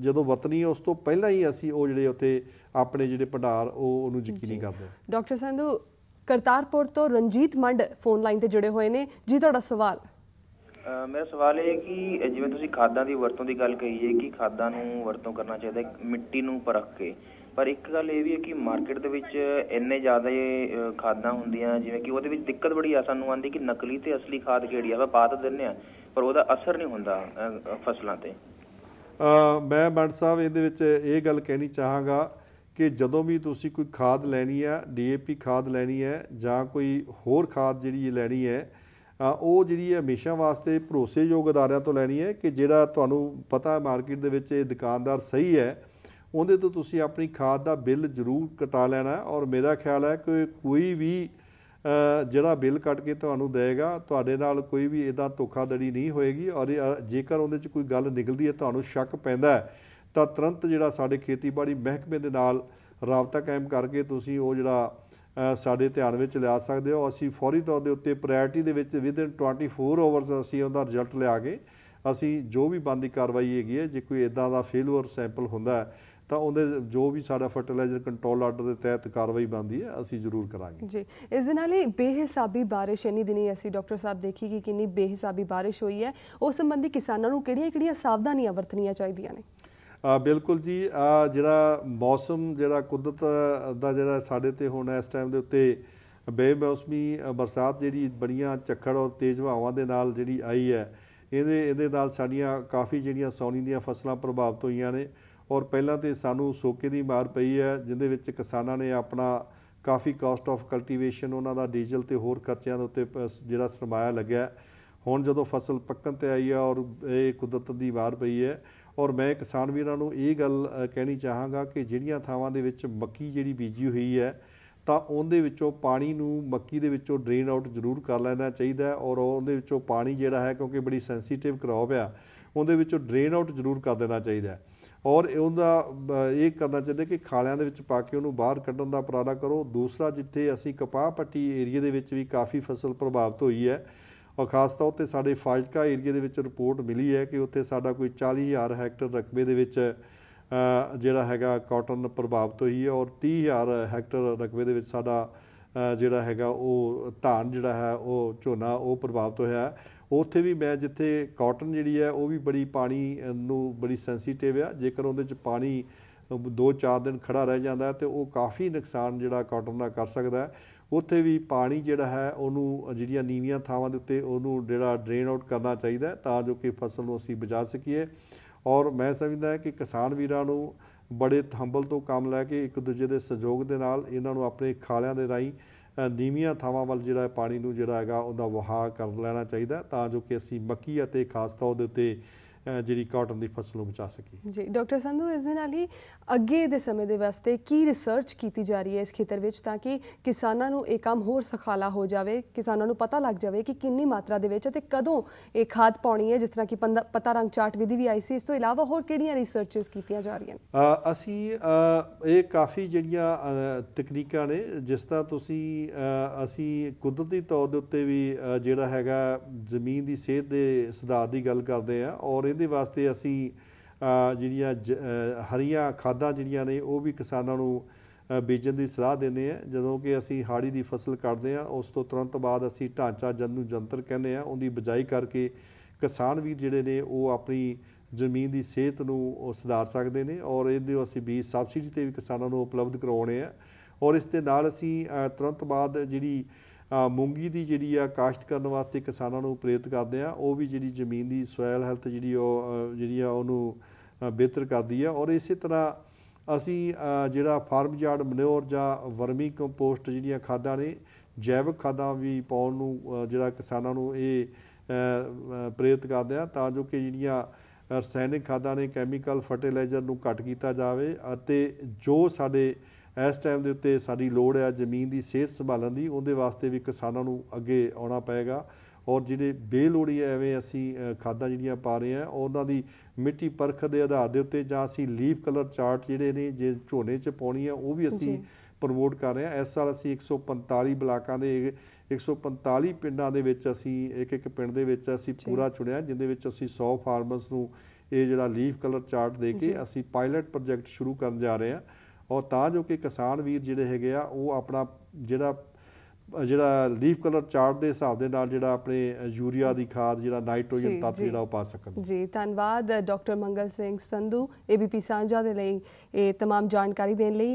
ਜਦੋਂ ਵਰਤਣੀ ਹੈ ਉਸ ਤੋਂ ਪਹਿਲਾਂ ਹੀ ਅਸੀਂ ਉਹ ਜਿਹੜੇ ਉੱਥੇ ਆਪਣੇ ਜਿਹੜੇ ਭੰਡਾਰ ਉਹ ਉਹਨੂੰ ਯਕੀਨੀ। ਕਰਦੇ ਡਾਕਟਰ ਸੰਧੂ ਕਰਤਾਰਪੁਰ ਤੋਂ ਰਣਜੀਤ ਮੰਡ ਫੋਨ ਲਾਈਨ ਤੇ ਜੁੜੇ ਹੋਏ ਨੇ। ਜੀ ਤੁਹਾਡਾ ਸਵਾਲ। ਮੇਰਾ ਸਵਾਲ ਇਹ ਹੈ ਕਿ ਜਿਵੇਂ ਤੁਸੀਂ ਖਾਦਾਂ ਦੀ ਵਰਤੋਂ ਦੀ ਗੱਲ ਕਹੀ ਹੈ ਕਿ ਖਾਦਾਂ ਨੂੰ ਵਰਤੋਂ ਕਰਨਾ ਚਾਹੀਦਾ ਹੈ, ਮਿੱਟੀ ਨੂੰ ਪਰਖ ਕੇ। ਪਰ ਇੱਕ ਗੱਲ ਇਹ ਵੀ ਹੈ ਕਿ ਮਾਰਕੀਟ ਦੇ ਵਿੱਚ ਇੰਨੇ ਜ਼ਿਆਦਾ ਖਾਦਾਂ ਹੁੰਦੀਆਂ, ਜਿਵੇਂ ਕਿ ਉਹਦੇ ਵਿੱਚ ਦਿੱਕਤ ਬੜੀ ਆ, ਸਾਨੂੰ ਆਉਂਦੀ ਕਿ ਨਕਲੀ ਤੇ ਅਸਲੀ ਖਾਦ ਕਿਹੜੀ ਆ? ਆਪਾਂ ਪਾ ਤਾਂ ਦਿੰਦੇ ਆ, ਪਰ ਉਹਦਾ ਅਸਰ ਨਹੀਂ ਹੁੰਦਾ ਫਸਲਾਂ ਤੇ। ਮੈਂ ਬੰਡ ਸਾਹਿਬ ਇਹਦੇ ਵਿੱਚ ਇਹ ਗੱਲ ਕਹਿਣੀ ਚਾਹਾਂਗਾ ਕਿ ਜਦੋਂ ਵੀ ਤੁਸੀਂ ਕੋਈ ਖਾਦ ਲੈਣੀ ਹੈ ਡੀਏਪੀ ਖਾਦ ਲੈਣੀ ਹੈ ਜਾਂ ਕੋਈ ਹੋਰ ਖਾਦ ਜਿਹੜੀ ਲੈਣੀ ਹੈ ਉਹ ਜਿਹੜੀ ਹੈ ਹਮੇਸ਼ਾ ਵਾਸਤੇ ਭਰੋਸੇਯੋਗ ਅਦਾਰਿਆਂ ਤੋਂ ਲੈਣੀ ਹੈ ਕਿ ਜਿਹੜਾ ਤੁਹਾਨੂੰ ਪਤਾ ਹੈ ਮਾਰਕੀਟ ਦੇ ਵਿੱਚ ਇਹ ਦੁਕਾਨਦਾਰ ਸਹੀ ਹੈ ਉਹਦੇ ਤੋਂ ਤੁਸੀਂ ਆਪਣੀ ਖਾਦ ਦਾ ਬਿੱਲ ਜ਼ਰੂਰ ਕਟਾ ਲੈਣਾ ਔਰ ਮੇਰਾ ਖਿਆਲ ਹੈ ਕਿ ਕੋਈ ਵੀ ਜਿਹੜਾ ਬਿੱਲ ਕੱਟ ਕੇ ਤੁਹਾਨੂੰ ਦੇਗਾ ਤੁਹਾਡੇ ਨਾਲ ਕੋਈ ਵੀ ਇਹਦਾ ਧੋਖਾਧੜੀ ਨਹੀਂ ਹੋਏਗੀ ਔਰ ਇਹ, ਜੇਕਰ ਉਹਦੇ 'ਚ ਕੋਈ ਗੱਲ ਨਿਕਲਦੀ ਹੈ ਤੁਹਾਨੂੰ ਸ਼ੱਕ ਪੈਂਦਾ ਤਾਂ ਤੁਰੰਤ ਜਿਹੜਾ ਸਾਡੇ ਖੇਤੀਬਾੜੀ ਮਹਿਕਮੇ ਦੇ ਨਾਲ ਰਾਬਤਾ ਕਾਇਮ ਕਰਕੇ ਤੁਸੀਂ ਉਹ ਜਿਹੜਾ ਸਾਡੇ ਧਿਆਨ ਵਿੱਚ ਲਿਆ ਸਕਦੇ ਹੋ। ਅਸੀਂ ਫੌਰੀ ਤੌਰ ਦੇ ਉੱਤੇ ਪ੍ਰਾਇੋਰਟੀ ਦੇ ਵਿੱਚ ਵਿਦਿਨ 24 ਆਵਰਸ ਅਸੀਂ ਉਹਦਾ ਰਿਜ਼ਲਟ ਲਿਆ ਕੇ ਅਸੀਂ ਜੋ ਵੀ ਬੰਦੀ ਕਾਰਵਾਈ ਹੈਗੀ ਹੈ, ਜੇ ਕੋਈ ਇਦਾਂ ਦਾ ਫੇਲੂਅਰ ਸੈਂਪਲ ਹੁੰਦਾ ਹੈ, ਤਾਂ ਉਹਦੇ ਜੋ ਵੀ ਸਾਡਾ ਫਰਟੀਲਾਈਜ਼ਰ ਕੰਟਰੋਲ ਆਰਡਰ ਦੇ ਤਹਿਤ ਕਾਰਵਾਈ ਬੰਦੀ ਹੈ, ਅਸੀਂ ਜ਼ਰੂਰ ਕਰਾਂਗੇ। ਜੀ, ਇਸ ਦੇ ਨਾਲ ਹੀ ਬੇਹਿਸਾਬੀ ਬਾਰਿਸ਼ ਇੰਨੀ ਦਿਨੀ ਅਸੀਂ ਡਾਕਟਰ ਸਾਹਿਬ ਦੇਖੀ ਕਿ ਕਿੰਨੀ ਬੇਹਿਸਾਬੀ ਬਾਰਿਸ਼ ਹੋਈ ਹੈ। ਉਸ ਸੰਬੰਧੀ ਕਿਸਾਨਾਂ ਨੂੰ ਕਿਹੜੀਆਂ-ਕਿਹੜੀਆਂ ਸਾਵਧਾਨੀਆਂ ਵਰਤਣੀਆਂ ਚਾਹੀਦੀਆਂ ਨੇ? ਬਿਲਕੁਲ ਜੀ ਆ ਜਿਹੜਾ ਮੌਸਮ, ਜਿਹੜਾ ਕੁਦਰਤ ਦਾ ਜਿਹੜਾ ਸਾਡੇ ਤੇ ਹੁਣ ਇਸ ਟਾਈਮ ਦੇ ਉੱਤੇ ਬੇਮੌਸਮੀ ਬਰਸਾਤ ਜਿਹੜੀ ਬੜੀਆਂ ਝੱਖੜ ਔਰ ਤੇਜ਼ ਹਵਾਵਾਂ ਦੇ ਨਾਲ ਜਿਹੜੀ ਆਈ ਹੈ, ਇਹਦੇ ਇਹਦੇ ਨਾਲ ਸਾਡੀਆਂ ਕਾਫੀ ਜਿਹੜੀਆਂ ਸੌਣੀ ਦੀਆਂ ਫਸਲਾਂ ਪ੍ਰਭਾਵਿਤ ਹੋਈਆਂ ਨੇ ਔਰ ਪਹਿਲਾਂ ਤੇ ਸਾਨੂੰ ਸੋਕੇ ਦੀ ਮਾਰ ਪਈ ਹੈ ਜਿੰਦੇ ਵਿੱਚ ਕਿਸਾਨਾਂ ਨੇ ਆਪਣਾ ਕਾਫੀ ਕਾਸਟ ਆਫ ਕਲਟੀਵੇਸ਼ਨ ਉਹਨਾਂ ਦਾ ਡੀਜ਼ਲ ਤੇ ਹੋਰ ਖਰਚਿਆਂ ਦੇ ਉੱਤੇ ਪ- ਜਿਹੜਾ ਸਰਮਾਇਆ ਲੱਗਿਆ। ਹੁਣ ਜਦੋਂ ਫਸਲ ਪੱਕਣ ਤੇ ਆਈ ਹੈ ਔਰ ਇਹ ਕੁਦਰਤ ਦੀ ਮਾਰ ਪਈ ਹੈ ਔਰ ਮੈਂ ਕਿਸਾਨ ਵੀਰਾਂ ਨੂੰ ਇਹ ਗੱਲ ਕਹਿਣੀ ਚਾਹਾਂਗਾ ਕਿ ਜਿਹੜੀਆਂ ਥਾਵਾਂ ਦੇ ਵਿੱਚ ਮੱਕੀ ਜਿਹੜੀ ਬੀਜੀ ਹੋਈ ਹੈ, ਤਾਂ ਉਹਦੇ ਵਿੱਚੋਂ ਪਾਣੀ ਨੂੰ ਮੱਕੀ ਦੇ ਵਿੱਚੋਂ ਡਰੇਨ ਆਊਟ ਜ਼ਰੂਰ ਕਰ ਲੈਣਾ ਚਾਹੀਦਾ ਔਰ ਉਹਦੇ ਵਿੱਚੋਂ ਪਾਣੀ ਜਿਹੜਾ ਹੈ, ਕਿਉਂਕਿ ਬੜੀ ਸੈਂਸੀਟਿਵ ਕ੍ਰੌਪ ਆ, ਉਹਦੇ ਵਿੱਚੋਂ ਡਰੇਨ ਆਊਟ ਜ਼ਰੂਰ ਕਰ ਦੇਣਾ ਚਾਹੀਦਾ ਔਰ ਉਹਦਾ ਇਹ ਕਰਨਾ ਚਾਹੀਦਾ ਕਿ ਖਾਲਿਆਂ ਦੇ ਵਿੱਚ ਪਾ ਕੇ ਉਹਨੂੰ ਬਾਹਰ ਕੱਢਣ ਦਾ ਉਪਰਾਲਾ ਕਰੋ। ਦੂਸਰਾ, ਜਿੱਥੇ ਅਸੀਂ ਕਪਾਹ ਪੱਟੀ ਏਰੀਆ ਦੇ ਵਿੱਚ ਵੀ ਕਾਫੀ ਫਸਲ ਪ੍ਰਭਾਵਿਤ ਹੋਈ ਹੈ ਔਰ ਖਾਸ ਤੌਰ ਤੇ ਸਾਡੇ ਫਾਜ਼ਿਲਕਾ ਏਰੀਆ ਦੇ ਵਿੱਚ ਰਿਪੋਰਟ ਮਿਲੀ ਹੈ ਕਿ ਉੱਥੇ ਸਾਡਾ ਕੋਈ 40000 ਹੈਕਟਰ ਰਕਬੇ ਦੇ ਵਿੱਚ ਜਿਹੜਾ ਹੈਗਾ ਕਾਟਨ ਪ੍ਰਭਾਵਿਤ ਹੋਈ ਹੈ ਔਰ 30000 ਹੈਕਟਰ ਰਕਬੇ ਦੇ ਵਿੱਚ ਸਾਡਾ ਜਿਹੜਾ ਹੈਗਾ ਉਹ ਧਾਨ ਜਿਹੜਾ ਹੈ, ਉਹ ਝੋਨਾ ਉਹ ਪ੍ਰਭਾਵਿਤ ਹੋਇਆ ਉੱਥੇ ਵੀ ਮੈਂ ਜਿੱਥੇ ਕਾਟਨ ਜਿਹੜੀ ਹੈ ਉਹ ਵੀ ਬੜੀ ਪਾਣੀ ਨੂੰ ਬੜੀ ਸੈਂਸੀਟਿਵ ਆ, ਜੇਕਰ ਉਹਦੇ ਚ ਪਾਣੀ 2-4 ਦਿਨ ਖੜਾ ਰਹਿ ਜਾਂਦਾ ਹੈ ਤੇ ਉਹ ਕਾਫੀ ਨੁਕਸਾਨ ਜਿਹੜਾ ਕਾਟਨ ਦਾ ਕਰ ਸਕਦਾ ਹੈ। ਉੱਥੇ ਵੀ ਪਾਣੀ ਜਿਹੜਾ ਹੈ, ਉਹਨੂੰ ਜਿਹੜੀਆਂ ਨੀਵੀਆਂ ਥਾਵਾਂ ਦੇ ਉੱਤੇ ਉਹਨੂੰ ਜਿਹੜਾ ਡਰੇਨ ਆਊਟ ਕਰਨਾ ਚਾਹੀਦਾ ਤਾਂ ਜੋ ਕਿ ਫਸਲ ਨੂੰ ਅਸੀਂ ਬਚਾ ਸਕੀਏ। ਔਰ ਮੈਂ ਸਮਝਦਾ ਕਿ ਕਿਸਾਨ ਵੀਰਾਂ ਨੂੰ ਬੜੇ ਹੰਬਲ ਤੋਂ ਕੰਮ ਲੈ ਕੇ ਇੱਕ ਦੂਜੇ ਦੇ ਸਹਿਯੋਗ ਦੇ ਨਾਲ ਇਹਨਾਂ ਨੂੰ ਆਪਣੇ ਖਾਲਿਆਂ ਦੇ ਰਾਹੀਂ ਨੀਵੀਆਂ ਥਾਵਾਂ ਵੱਲ ਜਿਹੜਾ ਪਾਣੀ ਨੂੰ ਜਿਹੜਾ ਹੈਗਾ, ਉਹਦਾ ਵਹਾਅ ਕਰ ਲੈਣਾ ਚਾਹੀਦਾ ਤਾਂ ਜੋ ਕਿ ਅਸੀਂ ਮੱਕੀ ਅਤੇ ਖਾਸ ਤੌਰ ਦੇ ਉੱਤੇ ਜਿਹੜੀ ਕਾਟਨ ਦੀ ਫਸਲ ਨੂੰ ਬਚਾ ਸਕੀਏ। ਜੀ ਡਾਕਟਰ ਸੰਧੂ ਇਸ ਦੇ ਨਾਲ ਹੀ ਅੱਗੇ ਦੇ ਸਮੇਂ ਦੇ ਵਾਸਤੇ ਕੀ ਰਿਸਰਚ ਕੀਤੀ ਜਾ ਰਹੀ ਹੈ ਇਸ ਖੇਤਰ ਵਿੱਚ ਤਾਂ ਕਿ ਕਿਸਾਨਾਂ ਨੂੰ ਇਹ ਕੰਮ ਹੋਰ ਸਖਾਲਾ ਹੋ ਜਾਵੇ ਕਿਸਾਨਾਂ ਨੂੰ ਪਤਾ ਲੱਗ ਜਾਵੇ ਕਿ ਕਿੰਨੀ ਮਾਤਰਾ ਦੇ ਵਿੱਚ ਅਤੇ ਕਦੋਂ ਇਹ ਖਾਦ ਪਾਉਣੀ ਹੈ ਜਿਸ ਤਰ੍ਹਾਂ ਕਿ ਪਤਾ ਰੰਗ ਚਾਰਟ ਵਿਧੀ ਵੀ ਆਈ ਸੀ। ਇਸ ਤੋਂ ਇਲਾਵਾ ਹੋਰ ਕਿਹੜੀਆਂ ਰਿਸਰਚਸ ਕੀਤੀਆਂ ਜਾ ਰਹੀਆਂ ਨੇ? ਅਸੀਂ ਇਹ ਕਾਫੀ ਜਿਹੜੀਆਂ ਤਕਨੀਕਾਂ ਨੇ ਜਿਸ ਤਰ੍ਹਾਂ ਤੁਸੀਂ ਅਸੀਂ ਕੁਦਰਤੀ ਤੌਰ ਦੇ ਉੱਤੇ ਵੀ ਜਿਹੜਾ ਹੈਗਾ ਜ਼ਮੀਨ ਦੀ ਸਿਹਤ ਦੇ ਸੁਧਾਰ ਦੀ ਗੱਲ ਕਰਦੇ ਆ ਔਰ ਇਹਦੇ ਵਾਸਤੇ ਅਸੀਂ ਜਿਹੜੀਆਂ ਜ- ਹਰੀਆਂ ਖਾਦਾਂ ਜਿਹੜੀਆਂ ਨੇ, ਉਹ ਵੀ ਕਿਸਾਨਾਂ ਨੂੰ ਬੀਜਣ ਦੀ ਸਲਾਹ ਦਿੰਦੇ ਆ ਜਦੋਂ ਕਿ ਅਸੀਂ ਹਾੜੀ ਦੀ ਫਸਲ ਕੱਢਦੇ ਆ ਉਸ ਤੋਂ ਤੁਰੰਤ ਬਾਅਦ ਅਸੀਂ ਢਾਂਚਾ ਜਨ ਨੂੰ ਜੰਤਰ ਕਹਿੰਦੇ ਆ ਉਹਦੀ ਬਜਾਈ ਕਰਕੇ ਕਿਸਾਨ ਵੀ ਜਿਹੜੇ ਨੇ, ਉਹ ਆਪਣੀ ਜ਼ਮੀਨ ਦੀ ਸਿਹਤ ਨੂੰ ਉਹ ਸੁਧਾਰ ਸਕਦੇ ਨੇ ਔਰ ਇਹਦੇ ਅਸੀਂ ਬੀਜ ਸਬਸਿਡੀ ਤੇ ਵੀ ਕਿਸਾਨਾਂ ਨੂੰ ਉਪਲਬਧ ਕਰਵਾਉਣੇ ਆ। ਔਰ ਇਸ ਦੇ ਨਾਲ ਅਸੀਂ ਤੁਰੰਤ ਬਾਅਦ ਜਿਹੜੀ ਮੂੰਗੀ ਦੀ ਜਿਹੜੀ ਆ ਕਾਸ਼ਤ ਕਰਨ ਵਾਸਤੇ ਕਿਸਾਨਾਂ ਨੂੰ ਪ੍ਰੇਰਿਤ ਕਰਦੇ ਆ, ਉਹ ਵੀ ਜਿਹੜੀ ਜ਼ਮੀਨ ਦੀ ਸੋਇਲ ਹੈਲਥ ਜਿਹੜੀ ਉਹ ਜਿਹੜੀ ਆ ਉਹਨੂੰ ਬਿਹਤਰ ਕਰਦੀ ਆ। ਔਰ ਇਸੇ ਤਰ੍ਹਾਂ ਅਸੀਂ ਜਿਹੜਾ ਫਾਰਮ ਯਾਰਡ ਮਨਿਓਰ ਜਾਂ ਵਰਮੀ ਕੰਪੋਸਟ ਜਿਹੜੀਆਂ ਖਾਦਾਂ ਨੇ, ਜੈਵਿਕ ਖਾਦਾਂ ਵੀ ਪਾਉਣ ਨੂੰ ਜਿਹੜਾ ਕਿਸਾਨਾਂ ਨੂੰ ਇਹ ਪ੍ਰੇਰਿਤ ਕਰਦੇ ਆ, ਤਾਂ ਜੋ ਕਿ ਜਿਹੜੀਆਂ ਰਸਾਇਣਿਕ ਖਾਦਾਂ ਨੇ ਕੈਮੀਕਲ ਫਰਟੀਲਾਈਜ਼ਰ ਨੂੰ ਘੱਟ ਕੀਤਾ ਜਾਵੇ ਅਤੇ ਜੋ ਸਾਡੇ ਇਸ ਟਾਈਮ ਦੇ ਉੱਤੇ ਸਾਡੀ ਲੋੜ ਹੈ ਜ਼ਮੀਨ ਦੀ ਸਿਹਤ ਸੰਭਾਲਣ ਦੀ ਉਹਦੇ ਵਾਸਤੇ ਵੀ ਕਿਸਾਨਾਂ ਨੂੰ ਅੱਗੇ ਆਉਣਾ ਪਏਗਾ ਔਰ ਜਿਹੜੇ ਬੇਲੋੜੀ ਐਵੇਂ ਅਸੀਂ ਖਾਦਾਂ ਜਿਹੜੀਆਂ ਪਾ ਰਹੇ ਹਾਂ ਉਹਨਾਂ ਦੀ ਮਿੱਟੀ ਪਰਖ ਦੇ ਆਧਾਰ ਦੇ ਉੱਤੇ ਜਾਂ ਅਸੀਂ ਲੀਫ ਕਲਰ ਚਾਰਟ ਜਿਹੜੇ ਨੇ ਜੇ ਝੋਨੇ 'ਚ ਪਾਉਣੀ ਆ ਉਹ ਵੀ ਅਸੀਂ। ਪ੍ਰਮੋਟ ਕਰ ਰਹੇ ਹਾਂ ਇਸ ਸਾਲ ਅਸੀਂ 145 ਬਲਾਕਾਂ ਦੇ 145 ਪਿੰਡਾਂ ਦੇ ਵਿੱਚ ਅਸੀਂ ਇੱਕ ਇੱਕ ਪਿੰਡ ਦੇ ਵਿੱਚ ਅਸੀਂ। ਪੂਰਾ ਚੁਣਿਆ ਜਿੰਦੇ ਵਿੱਚ ਅਸੀਂ 100 ਫਾਰਮਰਸ ਨੂੰ ਇਹ ਜਿਹੜਾ ਲੀਫ ਕਲਰ ਚਾਰਟ ਦੇ। ਕੇ ਅਸੀਂ ਪਾਇਲਟ ਪ੍ਰੋਜੈਕਟ ਸ਼ੁਰੂ ਕਰਨ ਜਾ ਰਹੇ ਹਾਂ ਔਰ ਤਾਂ ਜੋ ਕਿ ਕਿਸਾਨ ਵੀਰ ਜਿਹੜੇ ਹੈਗੇ ਆ ਉਹ ਆਪਣਾ ਜਿਹੜਾ ਜਿਹੜਾ ਲੀਫ ਕਲਰ ਚਾਰਟ ਦੇ ਹਿਸਾਬ ਦੇ ਨਾਲ ਜਿਹੜਾ ਆਪਣੇ ਯੂਰੀਆ ਦੀ ਖਾਦ ਜਿਹੜਾ ਜੀ, ਨਾਈਟ੍ਰੋਜਨ ਤੱਤ ਜੀ। ਜਿਹੜਾ ਉਹ ਪਾ ਸਕਣ ਜੀ ਧੰਨਵਾਦ ਡਾਕਟਰ ਮੰਗਲ ਸਿੰਘ ਸੰਧੂ ਏਬੀਪੀ ਸਾਂਝਾ ਦੇ ਲਈ ਇਹ तमाम ਜਾਣਕਾਰੀ ਦੇਣ ਲਈ